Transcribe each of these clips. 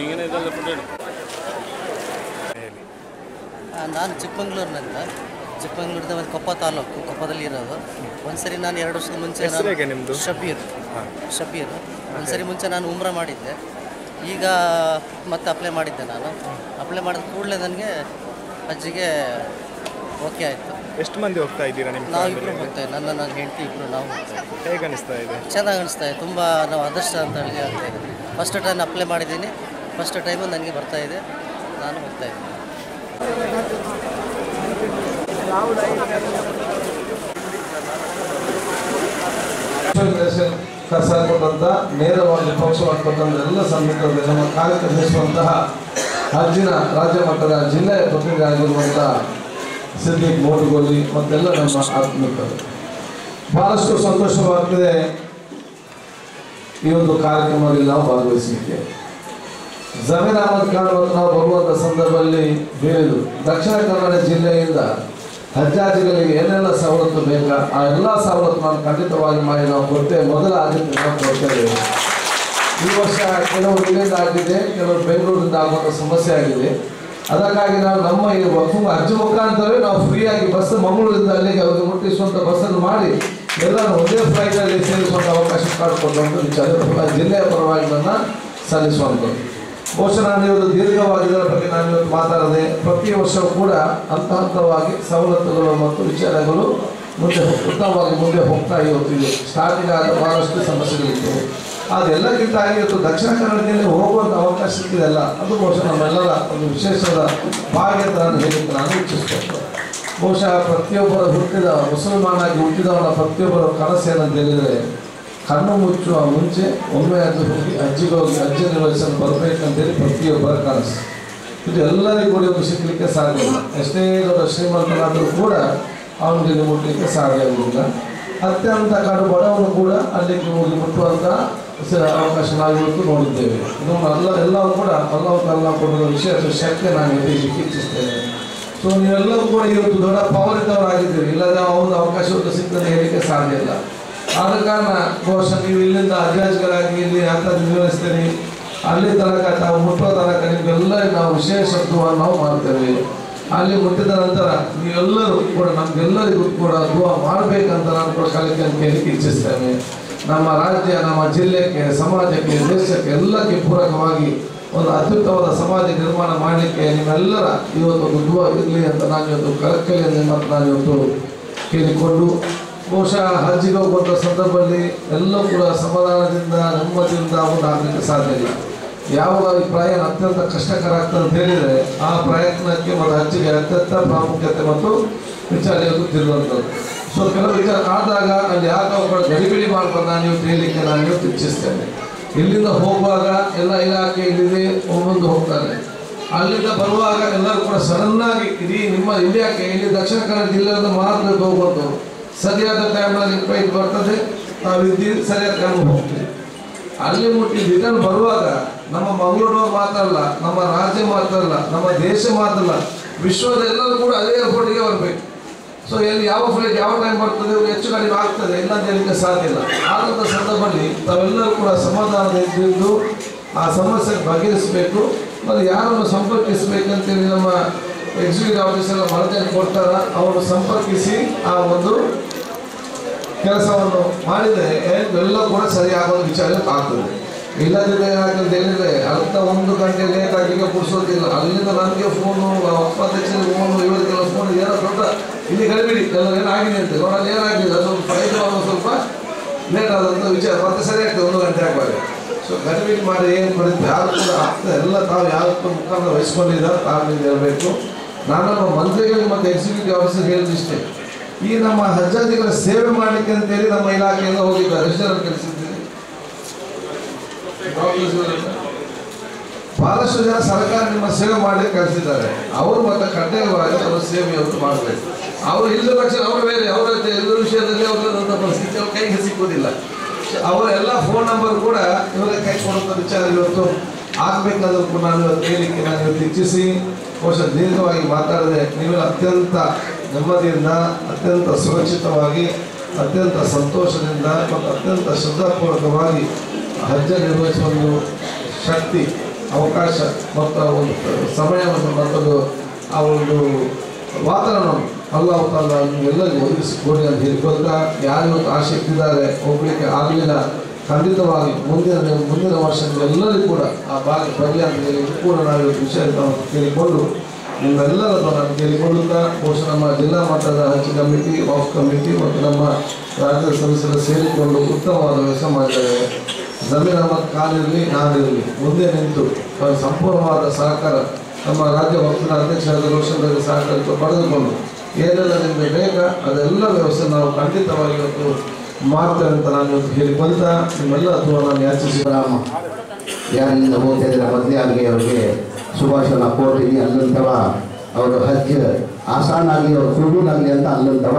ಈಗಿನ ಇದೆಲ್ಲ ಫುಡ್ ನಾನು ಚಿಕ್ಕಮಂಗ್ಳೂರಿನಿಂದ. ಚಿಕ್ಕಮಂಗ್ಳೂರಿಂದ ಒಂದು ಕೊಪ್ಪ ತಾಲೂಕು ಕೊಪ್ಪದಲ್ಲಿ ಇರೋದು. ಒಂದ್ಸರಿ ನಾನು ಎರಡು ವರ್ಷದ ಮುಂಚೆ ನಾನು- ನಿಮ್ಮದು? ಶಬೀರ್. ಶಬೀರ್. ಒಂದ್ಸರಿ ಮುಂಚೆ ನಾನು ಉಮ್ರ ಮಾಡಿದ್ದೆ. ಈಗ ಮತ್ತೆ ಅಪ್ಲೈ ಮಾಡಿದ್ದೆ ನಾನು. ಅಪ್ಲೈ ಮಾಡಿದ ಕೂಡಲೇ ನನಗೆ ಅಜ್ಜಿಗೆ ಓಕೆ ಆಯಿತು. ಎಷ್ಟು ಮಂದಿ ಹೋಗ್ತಾ ಇದ್ದೀರಾ ನಿಮ್ಮ ನಾವು ಇಬ್ಬರು ಹೋಗ್ತಾ ಇದ್ದೀವಿ ನನ್ನ ನನ್ನ ಹೆಂಡತಿ ಇಬ್ಬರು ನಾವು ಹೋಗ್ತಾ ಇದ್ದೀವಿ. ಹೇಗೆ ಅನಿಸ್ತಾ ಇದೆ? ಚೆನ್ನಾಗಿ ಅನಿಸ್ತಾ ಇದೆ. ತುಂಬ ನಾವು ಅದೃಷ್ಟ ಅಂತ ಹೇಳಿ ಹೇಳ್ತಾ ಇದ್ದೀನಿ ಫಸ್ಟ್ ಟೈಮ್ ಅಪ್ಲೈ ಮಾಡಿದ್ದೀನಿ. ಫಸ್ಟ್ ಟೈಮು ನನಗೆ ಬರ್ತಾ ಇದೆ. ನಾನು ಹೋಗ್ತಾ ಇದ್ದೀನಿ. ಕಸ ನೇರವಾಗಿ ಮಾಡ್ಕೊಟ್ಟಂತ ಎಲ್ಲ ಸಂಘಟನೆ ನಮ್ಮ ಕಾರ್ಯಕ್ರಮಿಸುವಂತಹ ಅರ್ಜಿನ ರಾಜ್ಯ ಮಟ್ಟದ ಜಿಲ್ಲೆಯ ಪ್ರತಿನಿಧಿ ಆಗಿರುವಂತಹ ಸಿದ್ದಿಕ್ ಮೋಟುಗೋಲಿ ಮತ್ತೆಲ್ಲ ನಮ್ಮ ಆತ್ಮೀಕರು. ಬಹಳಷ್ಟು ಸಂತೋಷವಾಗ್ತದೆ ಈ ಒಂದು ಕಾರ್ಯಕ್ರಮದಲ್ಲಿ ನಾವು ಭಾಗವಹಿಸಲಿಕ್ಕೆ. ಜಮೀರ್ ಅಹಮದ್ ಖಾನ್ ನಾವು ಬರುವಂಥ ಸಂದರ್ಭದಲ್ಲಿ ಹೇಳಿದರು ದಕ್ಷಿಣ ಕನ್ನಡ ಜಿಲ್ಲೆಯಿಂದ ಹಜ್ಜಾಜಿಗಳಿಗೆ ಏನೆಲ್ಲ ಸವಲತ್ತು ಬೇಕಾ? ಆ ಎಲ್ಲ ಸವಲತ್ತು ನಾನು ಖಂಡಿತವಾಗಿ ಮಾಡಿ ನಾವು ಕೊಡ್ತೇವೆ. ಮೊದಲ ಆದ್ಯತೆ ಕೊಡ್ತೇವೆ. ಈ ವರ್ಷ ಕೆಲವು ಇಲ್ಲಿಂದ ಆಗಿದೆ, ಕೆಲವು ಬೆಂಗಳೂರಿಂದ ಆಗುವಂಥ ಸಮಸ್ಯೆ ಆಗಿದೆ. ಅದಕ್ಕಾಗಿ ನಾವು ನಮ್ಮ ಈ ವಕ್ಫು ಅರ್ಜಿ ಮುಖಾಂತರವೇ ನಾವು ಫ್ರೀಯಾಗಿ ಬಸ್ ಮಂಗಳೂರಿಂದ ಅಲ್ಲಿಗೆ ಅವರಿಗೆ ಮುಟ್ಟಿಸುವಂಥ ಬಸ್ಸನ್ನು ಮಾಡಿ ಎಲ್ಲರೂ ಒಂದೇ ಫ್ಲೈಟಲ್ಲಿ ಸೇರಿಸುವಂಥ ಅವಕಾಶ ಮಾಡಿಕೊಡುವಂಥ ವಿಚಾರ ಜಿಲ್ಲೆಯ ಪರವಾಗಿ ನನ್ನ ಸಲ್ಲಿಸುವಂಥದ್ದು ಬಹುಶಃ ನಾನು ಇವತ್ತು ಬಗ್ಗೆ ನಾನು ಇವತ್ತು ಮಾತಾಡದೆ ಪ್ರತಿ ವರ್ಷವೂ ಕೂಡ ಹಂತ ಹಂತವಾಗಿ ಸವಲತ್ತುಗಳು ಮತ್ತು ವಿಚಾರಗಳು ಮುಂದೆ ಉತ್ತಮವಾಗಿ ಮುಂದೆ ಹೋಗ್ತಾ ಇವತ್ತಿದೆ ಸ್ಟಾರ್ಟಿಂಗ್ ಆದ ಬಹಳಷ್ಟು ಸಮಸ್ಯೆಗಳಿತ್ತು. ಅದೆಲ್ಲಕ್ಕಿಂತ ಇವತ್ತು ದಕ್ಷಿಣ ಕನ್ನಡದಲ್ಲಿ ಹೋಗುವಂಥ ಅವಕಾಶ ಸಿಕ್ಕಿದೆಲ್ಲ, ಅದು ಬಹುಶಃ ನಮ್ಮೆಲ್ಲರ ಒಂದು ವಿಶೇಷದ ಭಾಗ್ಯ ಅಂತ ನಾನು ಹೇಳಿದ್ದು, ನಾನು ಇಚ್ಛಿಸ್ತೇನೆ. ಬಹುಶಃ ಪ್ರತಿಯೊಬ್ಬರ ಹುಟ್ಟಿದ ಮುಸಲ್ಮಾನಾಗಿ ಹುಟ್ಟಿದವನ ಪ್ರತಿಯೊಬ್ಬರ ಕನಸೇನಂತ ಹೇಳಿದರೆ ಕಣ್ಣು ಮುಚ್ಚುವ ಮುಂಚೆ ಒಮ್ಮೆ ಅದು ಹೋಗಿ ಅಜ್ಜಿಗೆ ಹೋಗಿ ಅಜ್ಜಿ ನಿರ್ವಹಿಸಲು ಬರಬೇಕಂತೇಳಿ ಪ್ರತಿಯೊಬ್ಬರ ಕನಸು. ಇದು ಎಲ್ಲರಿಗೂ ಕೂಡ ಒಂದು ಸಿಕ್ಕಲಿಕ್ಕೆ ಸಾಧ್ಯ ಇಲ್ಲ. ಎಷ್ಟೇ ದೊಡ್ಡ ಶ್ರೀಮಂತನಾದರೂ ಕೂಡ ಅವನಿಗೆ ಮುಟ್ಟಲಿಕ್ಕೆ ಸಾಧ್ಯ ಆಗುವುದಿಲ್ಲ ಅತ್ಯಂತ ಕಡು ಬಡವನು ಕೂಡ ಅಲ್ಲಿಗೆ ಹೋಗಿ ಮುಟ್ಟುವಂಥ ಸ- ಅವಕಾಶ ನಾವಿವತ್ತು ನೋಡಿದ್ದೇವೆ. ಇದು ಎಲ್ಲ, ಎಲ್ಲವೂ ಕೂಡ ಅಲ್ಲವ ಅಲ್ಲ ಕೊಡುವ ವಿಶೇಷ ಶಕ್ತಿ ನಾನು ಹೇಳಲಿಕ್ಕೆ ಇಚ್ಛಿಸ್ತೇನೆ ಸೊ ನೀವೆಲ್ಲರೂ ಕೂಡ ಇವತ್ತು ದೊಡ್ಡ ಪವರಿದ್ದವರಾಗಿದ್ದೀರಿ ಇಲ್ಲದೆ ಒಂದು ಅವಕಾಶವನ್ನು ಸಿಗ್ತದೆ ಹೇಳಲಿಕ್ಕೆ ಸಾಧ್ಯ ಇಲ್ಲ. ಆದ ಕಾರಣ ಬಹುಶಃ ನೀವು ಇಲ್ಲಿಂದ ಅಜಾಜ್ಗಳಾಗಿ ಇಲ್ಲಿ ಯಾತ್ರೆ ನಿರ್ವಹಿಸ್ತೀರಿ. ಅಲ್ಲಿ ತನಕ ತಾವು ಮುಟ್ಟುವ ತನಕ ನಿಮಗೆಲ್ಲ ನಾವು ವಿಶೇಷ ದುವಾ ನಾವು ಮಾಡ್ತೇವೆ. ಅಲ್ಲಿ ಮುಟ್ಟಿದ ನಂತರ ನೀವೆಲ್ಲರೂ ಕೂಡ ನಮಗೆಲ್ಲರಿಗೂ ಕೂಡ ದುವಾ ಮಾಡಬೇಕಂತ ನಾನು ಕೂಡ ಕಲಿಕೆ ಅಂತ ಹೇಳಿ ಇಚ್ಛಿಸ್ತೇನೆ. ನಮ್ಮ ರಾಜ್ಯ, ನಮ್ಮ ಜಿಲ್ಲೆಗೆ, ಸಮಾಜಕ್ಕೆ, ದೇಶಕ್ಕೆ ಎಲ್ಲಕ್ಕೆ ಪೂರಕವಾಗಿ ಒಂದು ಅತ್ಯುತ್ತಮವಾದ ಸಮಾಜ ನಿರ್ಮಾಣ ಮಾಡಲಿಕ್ಕೆ ನಿಮ್ಮೆಲ್ಲರ ಇವತ್ತು ಒಂದು ದುವಾ ಇರಲಿ ಅಂತ ನಾನು ಇವತ್ತು ಕಳಕಳಿಯಲ್ಲಿ ಮತ್ತು ನಾನು ಇವತ್ತು ಕೇಳಿಕೊಂಡು ಬಹುಶಃ ಹಜ್ಜಿಗೆ ಹೋಗುವಂಥ ಸಂದರ್ಭದಲ್ಲಿ ಎಲ್ಲೂ ಕೂಡ ಸಮಾಧಾನದಿಂದ, ನೆಮ್ಮದಿಯಿಂದ ಒಂದು ಆಗಲಿಕ್ಕೆ ಸಾಧ್ಯ ಇಲ್ಲ. ಯಾವ ಪ್ರಯಾಣ ಅತ್ಯಂತ ಕಷ್ಟಕರ ಆಗ್ತದೆ ಅಂತ ಹೇಳಿದರೆ ಆ ಪ್ರಯತ್ನಕ್ಕೆ ಮತ್ತು ಹಜ್ಜಿಗೆ ಅತ್ಯಂತ ಪ್ರಾಮುಖ್ಯತೆ ಮತ್ತು ವಿಚಾರ ಗೊತ್ತಿರುವಂಥದ್ದು ಸೊ, ಕೆಲವು ವಿಚಾರ ಆದಾಗ ಅಲ್ಲಿ ಯಾಕೆ ಕೂಡ ಗಡಿಬಿಡಿ ಮಾಡ್ಕೊಂಡು ನೀವು ಹೇಳಲಿಕ್ಕೆ ನಾನು ಇಚ್ಛಿಸ್ತೇನೆ. ಇಲ್ಲಿಂದ ಹೋಗುವಾಗ ಎಲ್ಲ ಇಲಾಖೆ ಇಲ್ಲಿದೆ, ಮುಂದೆ ಹೋಗ್ತಾರೆ. ಅಲ್ಲಿಂದ ಬರುವಾಗ ಎಲ್ಲರೂ ಕೂಡ ಸಡನ್ನಾಗಿ ಇಡೀ ನಿಮ್ಮ ಇಲಾಖೆ ಇಲ್ಲಿ ದಕ್ಷಿಣ ಕನ್ನಡ ಜಿಲ್ಲೆಯಿಂದ ಮಾತ್ರ ಹೋಗ್ಬೋದು ಸರಿಯಾದ ಟೈಮ್ನಲ್ಲಿ ಪೈಪ್ ಬರ್ತದೆ. ನಾವು ಇದ್ದೀವಿ ಸರಿಯಾದ ಟೈಮ್ ಹೋಗ್ತೀವಿ ಅಲ್ಲಿ ಮುಟ್ಟಿ ರಿಟರ್ನ್ ಬರುವಾಗ ನಮ್ಮ ಮಂಗಳೂರು ಮಾತ್ರ ಅಲ್ಲ, ನಮ್ಮ ರಾಜ್ಯ ಮಾತ್ರ ಅಲ್ಲ, ನಮ್ಮ ದೇಶ ಮಾತಲ್ಲ ಅಲ್ಲ, ವಿಶ್ವದ ಎಲ್ಲರೂ ಕೂಡ ಅದೇ ಏರ್ಪೋರ್ಟಿಗೆ ಬರಬೇಕು. ಸೊ ಎಲ್ಲಿ ಯಾವ ಫ್ಲೈಟ್ ಯಾವ ಟೈಮ್ ಬರ್ತದೆ ಹೆಚ್ಚು ಕಡಿಮೆ ಆಗ್ತದೆ ಇಲ್ಲ ಸಾಧ್ಯ ಇಲ್ಲ. ಆದಂಥ ಸಂದರ್ಭದಲ್ಲಿ ತಾವೆಲ್ಲರೂ ಕೂಡ ಸಮಾಧಾನದಿಂದ ಆ ಸಮಸ್ಯೆ ಬಗೆಹರಿಸಬೇಕು. ಮತ್ತು ಯಾರನ್ನು ಸಂಪರ್ಕಿಸಬೇಕಂತೇಳಿ ನಮ್ಮ ಎಕ್ಸಿಕ್ಯೂಟಿವ್ ಆಫೀಸರ್ ವರದಿಯನ್ನು ಕೊಡ್ತಾರ ಅವರು ಸಂಪರ್ಕಿಸಿ ಆ ಒಂದು ಕೆಲಸವನ್ನು ಮಾಡಿದರೆ ಎಲ್ಲ ಕೂಡ ಸರಿಯಾಗೋ ವಿಚಾರ ಆಗ್ತದೆ. ಇಲ್ಲದಿದ್ದರೆ ಏನಾಗ್ತದೆ ಹೇಳಿದ್ರೆ ಅರ್ಧ ಒಂದು ಗಂಟೆ ಲೇಟ್ ಆಗಲಿಕ್ಕೆ ಕುಡಿಸೋದಿಲ್ಲ. ಅಲ್ಲಿಂದ ನನಗೆ ಫೋನು ಉಪಾಧ್ಯಕ್ಷರಿಗೆ ಫೋನು ಇವರಿಗೆಲ್ಲ ಫೋನ್ ಏನೋ ದೊಡ್ಡ ಇಲ್ಲಿ ಕಳಿಬಿಡಿ ಕೆಲವು ಏನಾಗಿದೆ ಅಂತ. ಅವರಲ್ಲಿ ಏನಾಗಿದೆ ಸ್ವಲ್ಪ ಫ್ಲೈಟ್ ಸ್ವಲ್ಪ ಲೇಟ್ ಆದಂಥ ವಿಚಾರ. ಮತ್ತೆ ಸರಿ ಆಗ್ತದೆ, ಒಂದು ಗಂಟೆ ಆಗ್ಬಾರ್ದು ಸೊ ಗಡಿಬಿಡಿ ಮಾಡಿ ಏನು ಬರುತ್ತೆ ಯಾರು ಕೂಡ ಆಗ್ತದೆ. ಎಲ್ಲ ತಾವು ಯಾವತ್ತೂ ಮುಖಾಂತರ ವಹಿಸ್ಕೊಂಡಿದ್ದಾರೆ, ತಾವು ಇರಬೇಕು. ನಾನು ನಮ್ಮ ಮಂತ್ರಿಗಳಿಗೆ ಮತ್ತು ಎಕ್ಸಿಕ್ಯೂಟಿವ್ ಆಫೀಸರ್ ಹೇಳಿದಿಷ್ಟೇ ಈ ನಮ್ಮ ಹಜ್ಜಾದಿಗಳ ಸೇವೆ ಮಾಡಲಿಕ್ಕೆ ಅಂತೇಳಿ ನಮ್ಮ ಇಲಾಖೆಯಿಂದ ಹೋಗಿದ್ದಾರೆ. ಎಷ್ಟು ಜನ ಕಳಿಸಿದ್ದೀರಿ ಬಹಳಷ್ಟು ಜನ ಸರ್ಕಾರ ನಿಮ್ಮ ಸೇವೆ ಮಾಡಲಿಕ್ಕೆ ಕಲಿಸಿದ್ದಾರೆ ಅವರು ಮತ್ತೆ ಕಡ್ಡಾಯವಾಗಿ ಅವರ ಸೇವೆಯನ್ನು ಮಾಡಬೇಕು. ಅವರು ಇಲ್ಲದ ಪಕ್ಷ ಅವರು ಬೇರೆ, ಅವರ ಎಲ್ಲ ವಿಷಯದಲ್ಲಿ ಅವರ ಪರಿಸ್ಥಿತಿ ಅವ್ರ ಕೈಗೆ ಸಿಕ್ಕುವುದಿಲ್ಲ ಅವರ ಎಲ್ಲ ಫೋನ್ ನಂಬರ್ ಕೂಡ ಇವರ ಕೈ ಕೊಡುವಂಥ ವಿಚಾರ ಇವತ್ತು ಆಗ್ಬೇಕಾದ್ರೂ ಕೂಡ ನಾನು ಹೇಳಲಿಕ್ಕೆ ನಾನು ಇಚ್ಛಿಸಿ, ಬಹುಶಃ ದೀರ್ಘವಾಗಿ ಮಾತಾಡದೆ ನೀವೆಲ್ಲ ಅತ್ಯಂತ ನೆಮ್ಮದಿಯಿಂದ, ಅತ್ಯಂತ ಸುರಕ್ಷಿತವಾಗಿ, ಅತ್ಯಂತ ಸಂತೋಷದಿಂದ ಮತ್ತು ಅತ್ಯಂತ ಶ್ರದ್ಧಾಪೂರ್ವಕವಾಗಿ ಹಜ್ಜ ನಿರ್ವಹಿಸುವ ಒಂದು ಶಕ್ತಿ, ಅವಕಾಶ ಮತ್ತು ಒಂದು ಸಮಯವನ್ನು ಮತ್ತೊಂದು ಆ ಒಂದು ವಾತಾವರಣ ಅಲ್ಲಾಹ್ ತಾಲ ನಿಮ್ಗೆಲ್ಲರಿಗೂ ಒದಗಿಸಿಕೊಡಿ ಅಂತ ಹೇಳ್ಕೊಳ್ತಾ ಯಾರು ಆಸಕ್ತಿ ಇದ್ದಾರೆ ಹೋಗ್ಲಿಕ್ಕೆ ಆಗಲಿಲ್ಲ ಖಂಡಿತವಾಗಿ ಮುಂದಿನ ಮುಂದಿನ ಎಲ್ಲರಿಗೂ ಕೂಡ ಆ ಭಾಗ ಬರಲಿ ಅಂತ ಹೇಳಿ ಇದು ಕೂಡ ವಿಷಯ ಕೇಳಿಕೊಂಡು ನಿಮ್ಮೆಲ್ಲರನ್ನು ನಾನು ಕೇಳಿಕೊಳ್ಳುತ್ತಾ, ಬಹುಶಃ ನಮ್ಮ ಜಿಲ್ಲಾ ಮಟ್ಟದ ಹಜ್ ಕಮಿಟಿ ಆಫ್ ಕಮಿಟಿ ಮತ್ತು ನಮ್ಮ ರಾಜ್ಯ ಸದಸ್ಯರು ಸೇರಿಕೊಂಡು ಉತ್ತಮವಾದ ವ್ಯವಸ್ಥೆ ಮಾಡಿದ್ದಾರೆ. ಜಮೀನ್ ಅಹಮದ್ ಖಾನ್ ನಾನಿರಲಿ ಮುಂದೆ ನಿಂತು ಸಂಪೂರ್ಣವಾದ ಸಹಕಾರ ನಮ್ಮ ರಾಜ್ಯ ವಕ್ಫಿನ ಅಧ್ಯಕ್ಷರಾದ ರೋಷನ್ ಬೇಗ ಸಹಕಾರ ಪಡೆದುಕೊಂಡು, ಏನೆಲ್ಲ ನಿಮಗೆ ಬೇಕಾ ಅದೆಲ್ಲ ವ್ಯವಸ್ಥೆ ನಾವು ಖಂಡಿತವಾಗಿ ಇವತ್ತು ಮಾಡ್ತೇವೆ ಅಂತ ನಾನು ಹೇಳಿಕೊಂತ ನಿಮ್ಮೆಲ್ಲ ಅಥವಾ ನಾನು ಯಾಚಿಸಿ ರಾಮ ಯಾರಿಂದ ಹೋಗ್ತಾ ಇದ್ದಾರೆ ಆಗಲಿ ಆಗಿ ಅವರಿಗೆ ಸುಭಾಷನ ಕೋರ್ಟಿಗೆ ಅಲ್ಲಂತವ ಅವರು ಹಜ್ ಆಸಾನ್ ಆಗಲಿ ಅವ್ರ ಕುರುಡಾಗಲಿ ಅಂತ ಅಲ್ಲಂತವ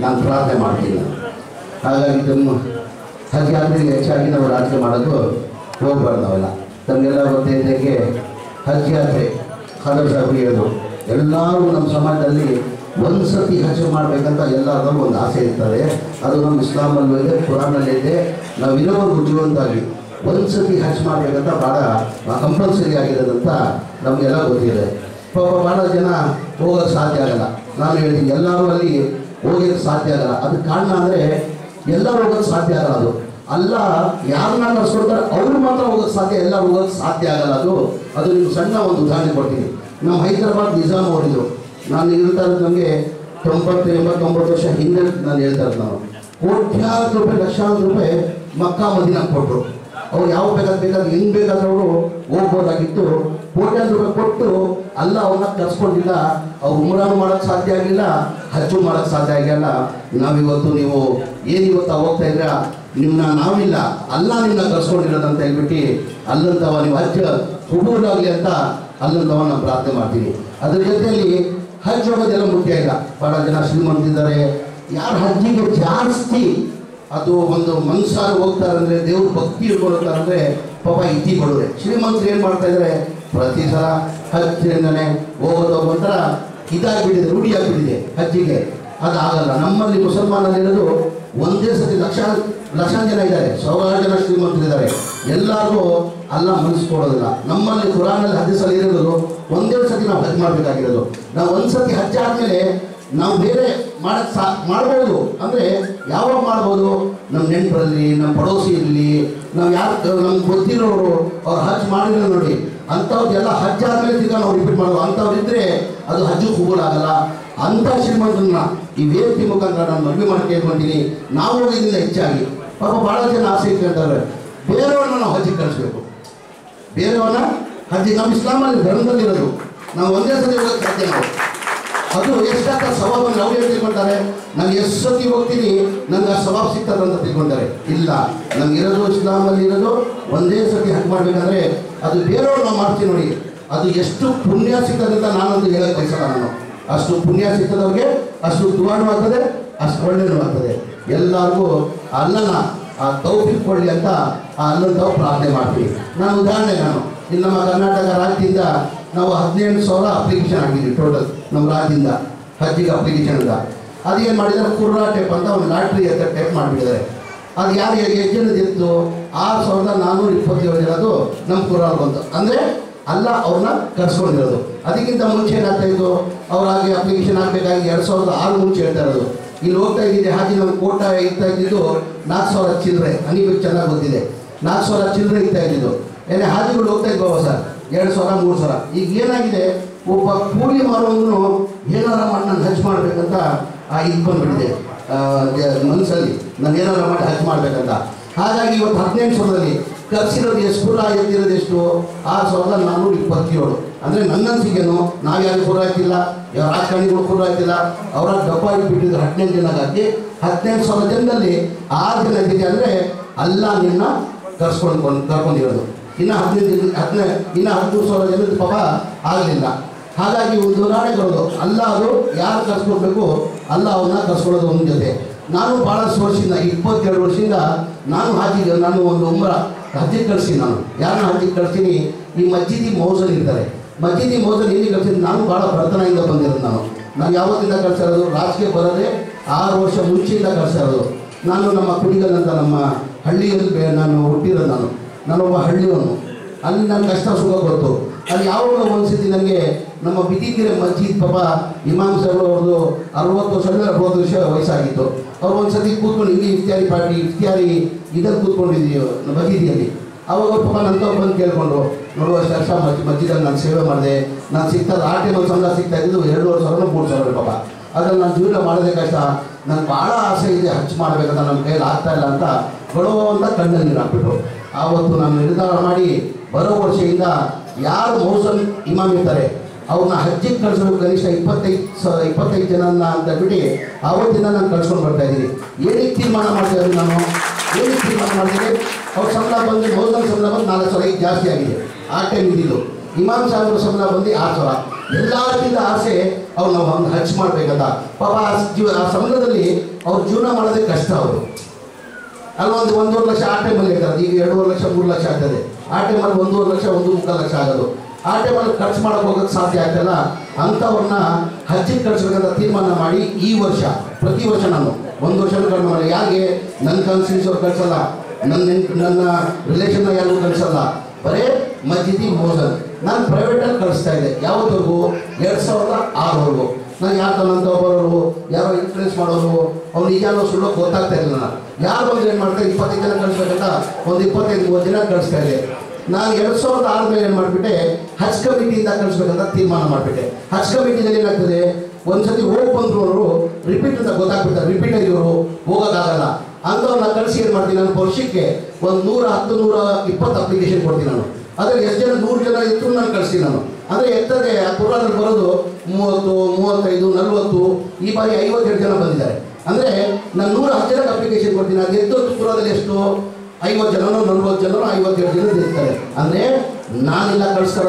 ನಾನು ಪ್ರಾರ್ಥನೆ ಮಾಡ್ತೀನಿ. ಹಾಗಾಗಿ ತಮ್ಮ ಹಜ್ ಯಾತ್ರೆಗೆ ಹೆಚ್ಚಾಗಿ ನಾವು ರಾತ್ರಿ ಮಾಡೋದು ಹೋಗ್ಬಾರ್ದು ನಾವೆಲ್ಲ ತಮಗೆಲ್ಲ ಗೊತ್ತಿದ್ದಕ್ಕೆ ಹಜ್ ಯಾತ್ರೆ ಖಾದರ್ ಎಲ್ಲರೂ ನಮ್ಮ ಸಮಾಜದಲ್ಲಿ ಒಂದು ಸತಿ ಹಜ್ ಮಾಡಬೇಕಂತ ಎಲ್ಲರಿಗೂ ಒಂದು ಆಸೆ ಇರ್ತದೆ. ಅದು ನಮ್ಮ ಇಸ್ಲಾಮಲ್ಲೂ ಇದೆ ಕುರಾನಲ್ಲಿ ಇದೆ. ನಾವು ಇರೋವರೆಗೂ ಜೀವಂತಾಗಿ ಒಂದು ಸತಿ ಹಜ್ ಮಾಡಬೇಕಂತ ಭಾಳ ಕಂಪಲ್ಸರಿ ಆಗಿರೋದಂತ ನಮಗೆಲ್ಲ ಗೊತ್ತಿದೆ. ಪಾಪ ಭಾಳ ಜನ ಹೋಗೋಕ್ಕೆ ಸಾಧ್ಯ ಆಗಲ್ಲ. ನಾನು ಹೇಳ್ತೀನಿ ಎಲ್ಲರೂ ಅಲ್ಲಿ ಹೋಗೋಕ್ಕೆ ಸಾಧ್ಯ ಆಗಲ್ಲ. ಅದಕ್ಕೆ ಕಾರಣ ಅಂದರೆ ಎಲ್ಲರೂ ಹೋಗೋಕ್ಕೆ ಸಾಧ್ಯ ಆಗಲ್ಲ ಅದು. ಅಲ್ಲ, ಯಾರನ್ನ ಕರ್ಸ್ಕೊಡ್ತಾರೆ ಅವ್ರು ಮಾತ್ರ ಹೋಗೋಕ್ಕೆ ಸಾಧ್ಯ, ಎಲ್ಲ ಹೋಗೋಕ್ಕೆ ಸಾಧ್ಯ ಆಗಲ್ಲ ಅದು. ಅದು ನಿಮ್ಗೆ ಸಣ್ಣ ಒಂದು ಉದಾಹರಣೆ ಕೊಡ್ತೀನಿ. ನಮ್ಮ ಹೈದರಾಬಾದ್ ನಿಜಾಮ್ ಅವರಿದ್ರು. ನಾನು ಹೇಳ್ತಾ ಇರೋದು ನಮಗೆ ತೊಂಬತ್ತು, ಎಂಬತ್ತೊಂಬತ್ತು ವರ್ಷ ಹಿಂದೆ ನಾನು ಹೇಳ್ತಾ ಇರೋದು ನಾನು ಕೋಟ್ಯಾರು ರೂಪಾಯಿ ಲಕ್ಷಾಂತರ ರೂಪಾಯಿ ಮಕ್ಕಾ ಮದಿನ ಕೊಟ್ಟರು ಅವ್ರು ಯಾವ ಬೇಕಾದ ಬೇಕಾದ್ರೆ, ಹೆಂಗ್ ಬೇಕಾದ್ರೆ ಅವರು ಹೋಗ್ಬೋದಾಗಿತ್ತು. ಕೋಟ್ಯಾರು ರೂಪಾಯಿ ಕೊಟ್ಟು ಅಲ್ಲ, ಅವ್ರನ್ನ ಕರ್ಸ್ಕೊಂಡಿಲ್ಲ. ಅವ್ರು ಉಮ್ರಾನು ಮಾಡೋಕ್ಕೆ ಸಾಧ್ಯ ಆಗಿಲ್ಲ ಹಚ್ಚು ಮಾಡೋಕ್ಕೆ ಸಾಧ್ಯ ಆಗಿಲ್ಲ. ನಾವಿವತ್ತು ನೀವು ಏನು ಇವತ್ತು ಹೋಗ್ತಾ ಇದ್ರ ನಿಮ್ಮನ್ನ ನಾವಿಲ್ಲ. ಅಲ್ಲ ನಿಮ್ಮನ್ನ ಅಂತ ಹೇಳ್ಬಿಟ್ಟು ಅಲ್ಲಂತವ ನೀವು ಹಚ್ಚ ಹುಡುಗರಾಗಲಿ ಅಂತ ಅಲ್ಲಂತವ ನಾವು ಪ್ರಾರ್ಥನೆ ಮಾಡ್ತೀನಿ ಅದ್ರ ಜೊತೆಯಲ್ಲಿ ಹಜ್ ಹೋಗೋದೆಲ್ಲ ಮುಖ್ಯ ಇಲ್ಲ. ಬಹಳ ಜನ ಶ್ರೀಮಂತಿದ್ದಾರೆ ಯಾರು ಹಜ್ಜಿಗೆ ಜಾಸ್ತಿ ಅದು ಒಂದು ಮನ್ಸಾರು ಹೋಗ್ತಾರೆ ಅಂದ್ರೆ ದೇವ್ರ ಭಕ್ತಿ ಇಟ್ಕೊಳ್ತಾರೆ ಅಂದ್ರೆ ಪಾಪ ಇತಿ ಬಡವ್ರೆ. ಶ್ರೀಮಂತರು ಏನು ಮಾಡ್ತಾ ಇದ್ದಾರೆ ಪ್ರತಿ ಸಲ ಹಜ್ಜಿಂದನೇ ಹೋಗೋದು ಒಂಥರ ಇದಾಗಿಬಿಟ್ಟಿದೆ ರೂಢಿಯಾಗ್ಬಿಟ್ಟಿದೆ ಹಜ್ಜಿಗೆ ಅದಾಗಲ್ಲ. ನಮ್ಮಲ್ಲಿ ಮುಸಲ್ಮಾನಲ್ಲಿರೋದು ಒಂದೇ ಸತಿ ಲಕ್ಷ ಲಕ್ಷ ಜನ ಇದ್ದಾರೆ. ಸಾವಿರಾರು ಜನ ಶ್ರೀಮಂತರಿದ್ದಾರೆ ಎಲ್ಲರೂ ಅಲ್ಲ ಮನಸ್ಸು ಕೊಡೋದಿಲ್ಲ. ನಮ್ಮಲ್ಲಿ ಕುರಾನಲ್ಲಿ ಹದಿಸಲ್ಲಿ ಇರೋದು ಒಂದೇ ಸತಿ ನಾವು ಹಜ್ ಮಾಡಬೇಕಾಗಿರೋದು. ನಾವು ಒಂದು ಸತಿ ಹಜ್ ಆದಮೇಲೆ ನಾವು ಬೇರೆ ಮಾಡಕ್ ಸಾ, ಮಾಡ್ಬೋದು. ಅಂದರೆ ಯಾವಾಗ ಮಾಡ್ಬೋದು? ನಮ್ಮ ನೆಂಟರಲ್ಲಿ ನಮ್ಮ ಪಡೋಸಿ ಇರಲಿ ನಾವು ಯಾರು, ನಮ್ಗೆ ಗೊತ್ತಿರೋರು ಅವ್ರು ಹಜ್ ಮಾಡಿಲ್ಲ ನೋಡಿ. ಅಂಥವ್ರದ್ದೆಲ್ಲ ಹಜ್ ಆದಮೇಲೆ ತಿರ್ಗಾ ನಾವು ರಿಪೀಟ್ ಮಾಡೋದು. ಅಂಥವ್ರು ಇದ್ದರೆ ಅದು ಹಜ್ಜು ಆಗಲ್ಲ. ಅಂಥ ಶ್ರೀಮಂತರನ್ನ ಈ ವೇದಿಕೆ ಮುಖಾಂತರ ನಾನು ಮದುವೆ ಮಾಡಿ ಕೇಳ್ಕೊಂತೀನಿ ನಾವು ಇದರಿಂದ ಹೆಚ್ಚಾಗಿ. ಪಾಪ ಭಾಳ ಜನ ಆಸೆ ಇಟ್ಕೊಳ್ತಾರೆ ಬೇರೆಯವ್ರನ್ನ ನಾವು ಹಜ್ಜಿಗೆ ಕಳಿಸ್ಬೇಕು. ಬೇರೆಯವನ್ನ ಹಜ್ಜಿ ನಮ್ಮ ಇಸ್ಲಾಮಲ್ಲಿ ಧರ್ಮದಲ್ಲಿರೋದು. ನಾವು ಒಂದೇ ಸತಿ ಹೋಗೋಕ್ಕೆ ಸಾಧ್ಯ ನಾವು. ಅದು ಎಷ್ಟಾದ ಸವಾಬ್ ನಾವು ಏನು ತಿಳ್ಕೊಂತಾರೆ ನಾನು ಎಷ್ಟು ಸತಿ ಹೋಗ್ತೀನಿ ನನಗೆ ಆ ಸವಾಬ್ ಅಂತ ತಿಳ್ಕೊಂತಾರೆ ಇಲ್ಲ, ನಮಗಿರೋದು ಇರೋದು ಇಸ್ಲಾಮಲ್ಲಿ ಇರೋದು ಒಂದೇ ಸತಿ ಹಂಗೆ ಮಾಡ್ಬೇಕಂದ್ರೆ ಅದು ಬೇರೆಯವ್ರು ನಾವು ಮಾಡ್ತೀವಿ ನೋಡಿ. ಅದು ಎಷ್ಟು ಪುಣ್ಯ ಸಿಗ್ತದೆ ಅಂತ ನಾನೊಂದು ಹೇಳಕ್ಕೆ ಬಯಸಲ್ಲ ನಾನು. ಅಷ್ಟು ಪುಣ್ಯ ಸಿಗ್ತದವ್ರಿಗೆ, ಅಷ್ಟು ದುವಾಣು ಆಗ್ತದೆ, ಅಷ್ಟು ಒಳ್ಳೆಯದು ಆಗ್ತದೆ. ಎಲ್ಲರಿಗೂ ಅಲ್ಲನ ಆ ತೌಫಿಕ್ ಕೊಡಲಿ ಅಂತ ಆ ಅಲ್ಲನ ತಾವು ಪ್ರಾರ್ಥನೆ ಮಾಡ್ತೀವಿ. ನಾನು ಉದಾಹರಣೆ ನಾನು. ಇಲ್ಲಿ ನಮ್ಮ ಕರ್ನಾಟಕ ರಾಜ್ಯದಿಂದ ನಾವು ಹದಿನೆಂಟು ಸಾವಿರ ಅಪ್ಲಿಕೇಶನ್ ಹಾಕಿದ್ವಿ ಟೋಟಲ್ ನಮ್ಮ ರಾಜ್ಯದಿಂದ, ಹಜ್ಜಿಗೆ ಅಪ್ಲಿಕೇಶನ್ ಅಂತ ಅದೇನು ಮಾಡಿದ್ದಾರೆ? ಕುರ್ರಾ ಟೇಪ್ ಅಂತ ಒಂದು ಲಾಟ್ರಿ ಅಂತ ಟೇಪ್ ಮಾಡಿಬಿಟ್ಟಿದ್ದಾರೆ. ಅದು ಯಾರು ಎಷ್ಟು ಜನದ ಇತ್ತು? ಆರು ಸಾವಿರದ ನಾನ್ನೂರ ಇಪ್ಪತ್ತೇಳು ಜನದು ನಮ್ಮ ಕುರ್ರಾಲ್ ಬಂತು. ಅಂದರೆ ಅಲ್ಲ, ಅವ್ರನ್ನ ಕರ್ಸ್ಕೊಂಡಿರೋದು. ಅದಕ್ಕಿಂತ ಮುಂಚೆ ಏನಾಗ್ತಾ ಇತ್ತು? ಅವರಾಗಿ ಅಪ್ಲಿಕೇಶನ್ ಹಾಕಬೇಕಾಗಿ ಎರಡು ಸಾವಿರದ ಆರು ಮುಂಚೆ ಹೇಳ್ತಾ ಇರೋದು. ಇಲ್ಲಿ ಹೋಗ್ತಾ ಇದ್ದಿದ್ದೆ, ಹಾಗೆ ನಮ್ಮ ಕೋಟ ಇರ್ತಾ ಇದ್ದಿದ್ದು ನಾಲ್ಕು ಸಾವಿರ ಚಿಲ್ಲರೆ ನನಗೆ ಚೆನ್ನಾಗಿ ಗೊತ್ತಿದೆ. ನಾಲ್ಕು ಸಾವಿರ ಚಿಲ್ಲರೆ ಇರ್ತಾ ಇದ್ದಿದ್ದು. ಏನೇ ಹಾದಿಗಳು ಹೋಗ್ತಾ ಇದ್ವವ ಸರ್? ಎರಡು ಸಾವಿರ ಮೂರು ಸಾವಿರ ಈಗ ಏನಾಗಿದೆ? ಒಬ್ಬ ಕೂಲಿ ಮಾರೋನು ಏನಾರ ಮಾಡಿ ಹಜ್ ಮಾಡಬೇಕಂತ, ಆ ಇದು ಬಂದ್ಬಿಟ್ಟಿದೆ. ಮನಸ್ಸಲ್ಲಿ ನಾನು ಏನಾರ ಮಾಡಿ ಹಜ್ ಮಾಡಬೇಕಂತ. ಹಾಗಾಗಿ ಇವತ್ತು ಹದಿನೆಂಟು ಸಾವಿರದಲ್ಲಿ ಖರ್ಚಿರೋದು ಎಷ್ಟು? ಪುರ ಎತ್ತಿರೋದು ಎಷ್ಟು? ಆರು ಸಾವಿರದ ನಾನ್ನೂರ ಇಪ್ಪತ್ತೇಳು. ಅಂದರೆ ನನ್ನ ಅನಿಸಿಕೆನು, ನಾವು ಯಾರು ಪುರ ಹಾಕಿಲ್ಲ ಯಾವ ರಾಜಕಾರಣಿಗಳು ಪುರ ಹಾಕಿಲ್ಲ ಅವರ ಡಬ್ಬ ಇಟ್ಬಿಟ್ಟಿದ್ರು ಹದಿನೆಂಟು ಜನ ಹಾಕಿ. ಹದಿನೆಂಟು ಸಾವಿರ ಜನದಲ್ಲಿ ಆರು ಜನ ಇದ್ದಿದೆ ಅಂದರೆ ಅಲ್ಲ ನಿನ್ನ ಕರ್ಸ್ಕೊಂಡು ಕರ್ಕೊಂಡಿರೋದು. ಇನ್ನು ಹದಿನೈದು ಹದಿನೈ ಇನ್ನು ಹದಿಮೂರು ಸಾವಿರ ಜನದ ಪಾಪ ಆಗಲಿಲ್ಲ. ಹಾಗಾಗಿ ಒಂದು ಬರೋದು ಅಲ್ಲ ಅದು ಯಾರು ಕರ್ಸ್ಕೊಳ್ಬೇಕು ಅಲ್ಲ ಅವನ್ನ ಕರ್ಸ್ಕೊಳ್ಳೋದು ಒಂದು ಜೊತೆ. ನಾನು ಭಾಳಷ್ಟು ವರ್ಷದಿಂದ ಇಪ್ಪತ್ತೆರಡು ವರ್ಷದಿಂದ ನಾನು ಹಾಕಿದ್ದೆ, ನಾನು ಒಂದು ಉಮ್ರ ಹಜ್ಜಿಗೆ ಕಳಿಸ್ತೀನಿ ನಾನು. ಯಾರನ್ನ ಹಜ್ಜಿಗೆ ಕಳಿಸ್ತೀನಿ? ಈ ಮಜ್ಜಿದಿ ಮೌಸಲ್ ಇರ್ತಾರೆ. ಮಜ್ಜಿದಿ ಮೌಸಲ್ ಎಲ್ಲಿ ಕಳಿಸ್ತೀನಿ ನಾನು ಭಾಳ ಪ್ರಾರ್ಥನೆಯಿಂದ ಬಂದಿರೋದು ನಾನು. ನಾನು ಯಾವತ್ತಿಂದ ಕಳಿಸಿರೋದು ರಾಜಕೀಯ ಬರೋದೇ ಆರು ವರ್ಷ ಮುಂಚೆಯಿಂದ ಕಳಿಸಿರೋದು ನಾನು ನಮ್ಮ ಕುಡಿಗಲ್ ನಮ್ಮ ಹಳ್ಳಿಯಲ್ಲಿ ನಾನು ಹುಟ್ಟಿರೋದು ನಾನು. ನಾನೊಬ್ಬ ಹಳ್ಳಿಯವನು. ಅಲ್ಲಿ ನನ್ನ ಕಷ್ಟ ಸುಖ ಗೊತ್ತು ಅಲ್ಲಿ ಯಾವಾಗ ಒಂದ್ಸತಿ ನನಗೆ ನಮ್ಮ ಬಿದಿಗೆರೆ ಮಸ್ಜಿದ್ ಪಾಪ ಇಮಾಮ್ ಸರ್ ಅವ್ರದ್ದು ಅರವತ್ತು ಸಾವಿರ ಅರವತ್ತು ವರ್ಷ ವಯಸ್ಸಾಗಿತ್ತು. ಅವ್ರು ಒಂದ್ಸತಿ ಕೂತ್ಕೊಂಡು ಇಲ್ಲಿ ಇಫ್ತಿಯಾರಿ ಪಾರ್ಟಿ ಇಫ್ತಿಯಾರಿ ಇದನ್ನು ಕೂತ್ಕೊಂಡಿದ್ದೀವಿ ಬದಿದಿಯಲ್ಲಿ ಅವಾಗ ಪಾಪ ನನ್ನ ಬಂದು ಕೇಳಿಕೊಂಡು ನೋಡುವ ಮಸ್ಜಿ ಮಸ್ಜಿದಲ್ಲಿ ನಾನು ಸೇವೆ ಮಾಡಿದೆ. ನಾನು ಸಿಗ್ತದೆ, ಆ ಟೈಮಲ್ಲಿ ಸಂಬಳ ಸಿಗ್ತಾ ಇದ್ದು ಎರಡೂವರೆ ಸಾವಿರ ಮೂರು ಸಾವಿರ ಪಾಪ. ಅದನ್ನು ನಾನು ಜೀವನ ಮಾಡೋದೇ ಕಷ್ಟ. ನನಗೆ ಭಾಳ ಆಸೆ ಇದೆ, ಹಚ್ಚು ಮಾಡಬೇಕಂತ ನಮ್ಮ ಕೈಯಲ್ಲಿ ಆಗ್ತಾ ಇಲ್ಲ ಅಂತ ಬಡವಂತ ಕಣ್ಣಲ್ಲಿ ನೀರು ಹಾಕ್ಬಿಟ್ರು. ಆವತ್ತು ನಾನು ನಿರ್ಧಾರ ಮಾಡಿ ಬರೋ ವರ್ಷದಿಂದ ಯಾರು ಮೌಸಮ್ ಇಮಾಮ್ ಇರ್ತಾರೆ, ಅವ್ರನ್ನ ಹಜ್ಜಿಗೆ ಕಳಿಸೋದು ಕನಿಷ್ಠ ಇಪ್ಪತ್ತೈದು ಸಾವಿರ, ಇಪ್ಪತ್ತೈದು ಜನನ ಅಂತ ಬಿಟ್ಟು ಆವತ್ತಿಂದ ನಾನು ಕಳ್ಸ್ಕೊಂಡು ಬರ್ತಾ ಇದ್ದೀನಿ. ಏನಕ್ಕೆ ತೀರ್ಮಾನ ಮಾಡ್ತಾ ನಾನು? ಏನಕ್ಕೆ ತೀರ್ಮಾನ ಮಾಡಿದೆ ಅವ್ರ ಸಂಬಳ ಬಂದು ಮೌಸಮ್ ಸಂಬಳ ಬಂದು ನಾಲ್ಕು ಸಾವಿರ ಈಗ ಜಾಸ್ತಿ ಆಗಿದೆ. ಆ ಟೈಮ್ ಇದ್ದಿದ್ದು. ಇಮಾಮ್ ಸಾಹೇಬ್ರ ಸಂಬಳ ಬಂದು ಆರು ಸಾವಿರ. ಎಲ್ಲರಿಗಿಂತ ಆಸೆ ಅವ್ರು ನಾವು ಹಂಗೆ ಹಚ್ ಮಾಡ್ಬೇಕಂತ. ಪಾಪ ಆ ಜೀವ ಆ ಸಂಬಳದಲ್ಲಿ ಅವ್ರ ಜೀವನ ಮಾಡೋದೇ ಕಷ್ಟ ಅವರು. ಅಲ್ಲೊಂದು ಒಂದೂವರೆ ಲಕ್ಷ ಆ ಟೈಮಲ್ಲಿ ಇರ್ತಾರೆ ಈಗ ಎರಡೂವರೆ ಲಕ್ಷ, ಮೂರು ಲಕ್ಷ ಆಗ್ತದೆ. ಆ ಟೈಮಲ್ಲಿ ಒಂದೂವರೆ ಲಕ್ಷ, ಒಂದು ಮುಕ್ಕಾಲು ಲಕ್ಷ ಆಗೋದು. ಆ ಟೈಮಲ್ಲಿ ಖರ್ಚು ಮಾಡೋಕೆ ಹೋಗೋಕ್ಕೆ ಸಾಧ್ಯ ಆಗ್ತಲ್ಲ ಅಂಥವ್ರನ್ನ ಹಚ್ಚಿ ಕಳಿಸ್ಬೇಕಂತ ತೀರ್ಮಾನ ಮಾಡಿ ಈ ವರ್ಷ, ಪ್ರತಿ ವರ್ಷ ನಾನು ಒಂದು ವರ್ಷ ಕಡಿಮೆ ಮಾಡಿ ಯಾಕೆ? ನನ್ನ ಕನ್ಸಿನ್ಸವ್ರು ಕಳಿಸಲ್ಲ. ನನ್ನ ನನ್ನ ರಿಲೇಷನ್ನ ಯಾರಿಗೂ ಕಳಿಸಲ್ಲ. ಬರೇ ಮಸ್ಜಿದಿ ಮೋಸನ್. ನಾನು ಪ್ರೈವೇಟಲ್ಲಿ ಕಳಿಸ್ತಾ ಇದ್ದೆ. ಯಾವತ್ತವರೆಗೂ? ಎರಡು ಸಾವಿರದ ಆರವರೆಗೂ. ನಾನು ಯಾರು ತನ್ನಂತ ಒಬ್ಬರು? ಯಾರೋ ಇನ್ಫ್ಲೂಯೆನ್ಸ್ ಮಾಡೋರು? ಅವ್ನು ನಿಜಾನೋ ಸುಳ್ಳು ಗೊತ್ತಾಗ್ತಾ ಇಲ್ಲ ನಾನು ಯಾರು ಬಂದು ಏನು ಮಾಡ್ತಾರೆ? ಇಪ್ಪತ್ತೈದು ಜನ ಕಳಿಸ್ಬೇಕಂತ ಒಂದು ಇಪ್ಪತ್ತೈದು ಮೂವತ್ತು ಜನ ಕಳಿಸ್ತಾ ಇದೆ. ನಾನು ಎರಡು ಸಾವಿರದ ಆರು ಮೇಲೆ ಏನು ಮಾಡಿಬಿಟ್ಟೆ? ಹಜ್ ಕಮಿಟಿಯಿಂದ ಕಳಿಸ್ಬೇಕಂತ ತೀರ್ಮಾನ ಮಾಡಿಬಿಟ್ಟೆ. ಹಜ್ ಕಮಿಟಿಯಲ್ಲಿ ಏನಾಗ್ತದೆ? ಒಂದ್ಸತಿ ಹೋಗಿ ಬಂದ್ರು ಅವರು ರಿಪೀಟ್ ಅಂತ ಗೊತ್ತಾಗ್ಬಿಡ್ತಾರೆ. ರಿಪೀಟ್ ಇವರು ಹೋಗೋಕ್ಕಾಗಲ್ಲ. ಅಂಥವ್ರನ್ನ ಕಳಿಸಿ ಏನು ಮಾಡ್ತೀನಿ? ನಾನು ವರ್ಷಕ್ಕೆ ಒಂದು ನೂರ ಹತ್ತು ನೂರ ಇಪ್ಪತ್ತು ಅಪ್ಲಿಕೇಶನ್ ಕೊಡ್ತೀನಿ ನಾನು. ಅದರಲ್ಲಿ ಎಷ್ಟು ಜನ? ನೂರು ಜನ ಇತ್ತು ನಾನು ಕಳಿಸ್ತೀನಿ ನಾನು. ಅಂದರೆ ಎಂತದೇ ಕುರಾನಲ್ಲಿ ಬರೋದು ಮೂವತ್ತು, ಮೂವತ್ತೈದು, ನಲ್ವತ್ತು, ಈ ಬಾರಿ ಐವತ್ತೆರಡು ಜನ ಬಂದಿದ್ದಾರೆ. ಅಂದರೆ ನಾನು ನೂರ ಹತ್ತು ಜನಕ್ಕೆ ಅಪ್ಲಿಕೇಶನ್ ಕೊಡ್ತೀನಿ. ಅದು ಎದ್ದೊತ್ತು ಕುರಾದಲ್ಲಿ ಎಷ್ಟು? ಐವತ್ತು ಜನನೋ, ನಲ್ವತ್ತು ಜನರು ಐವತ್ತೆರಡು ಜನ ಇರ್ತಾರೆ. ಅಂದರೆ ನಾನೆಲ್ಲ ಕಳಿಸ್ತಾ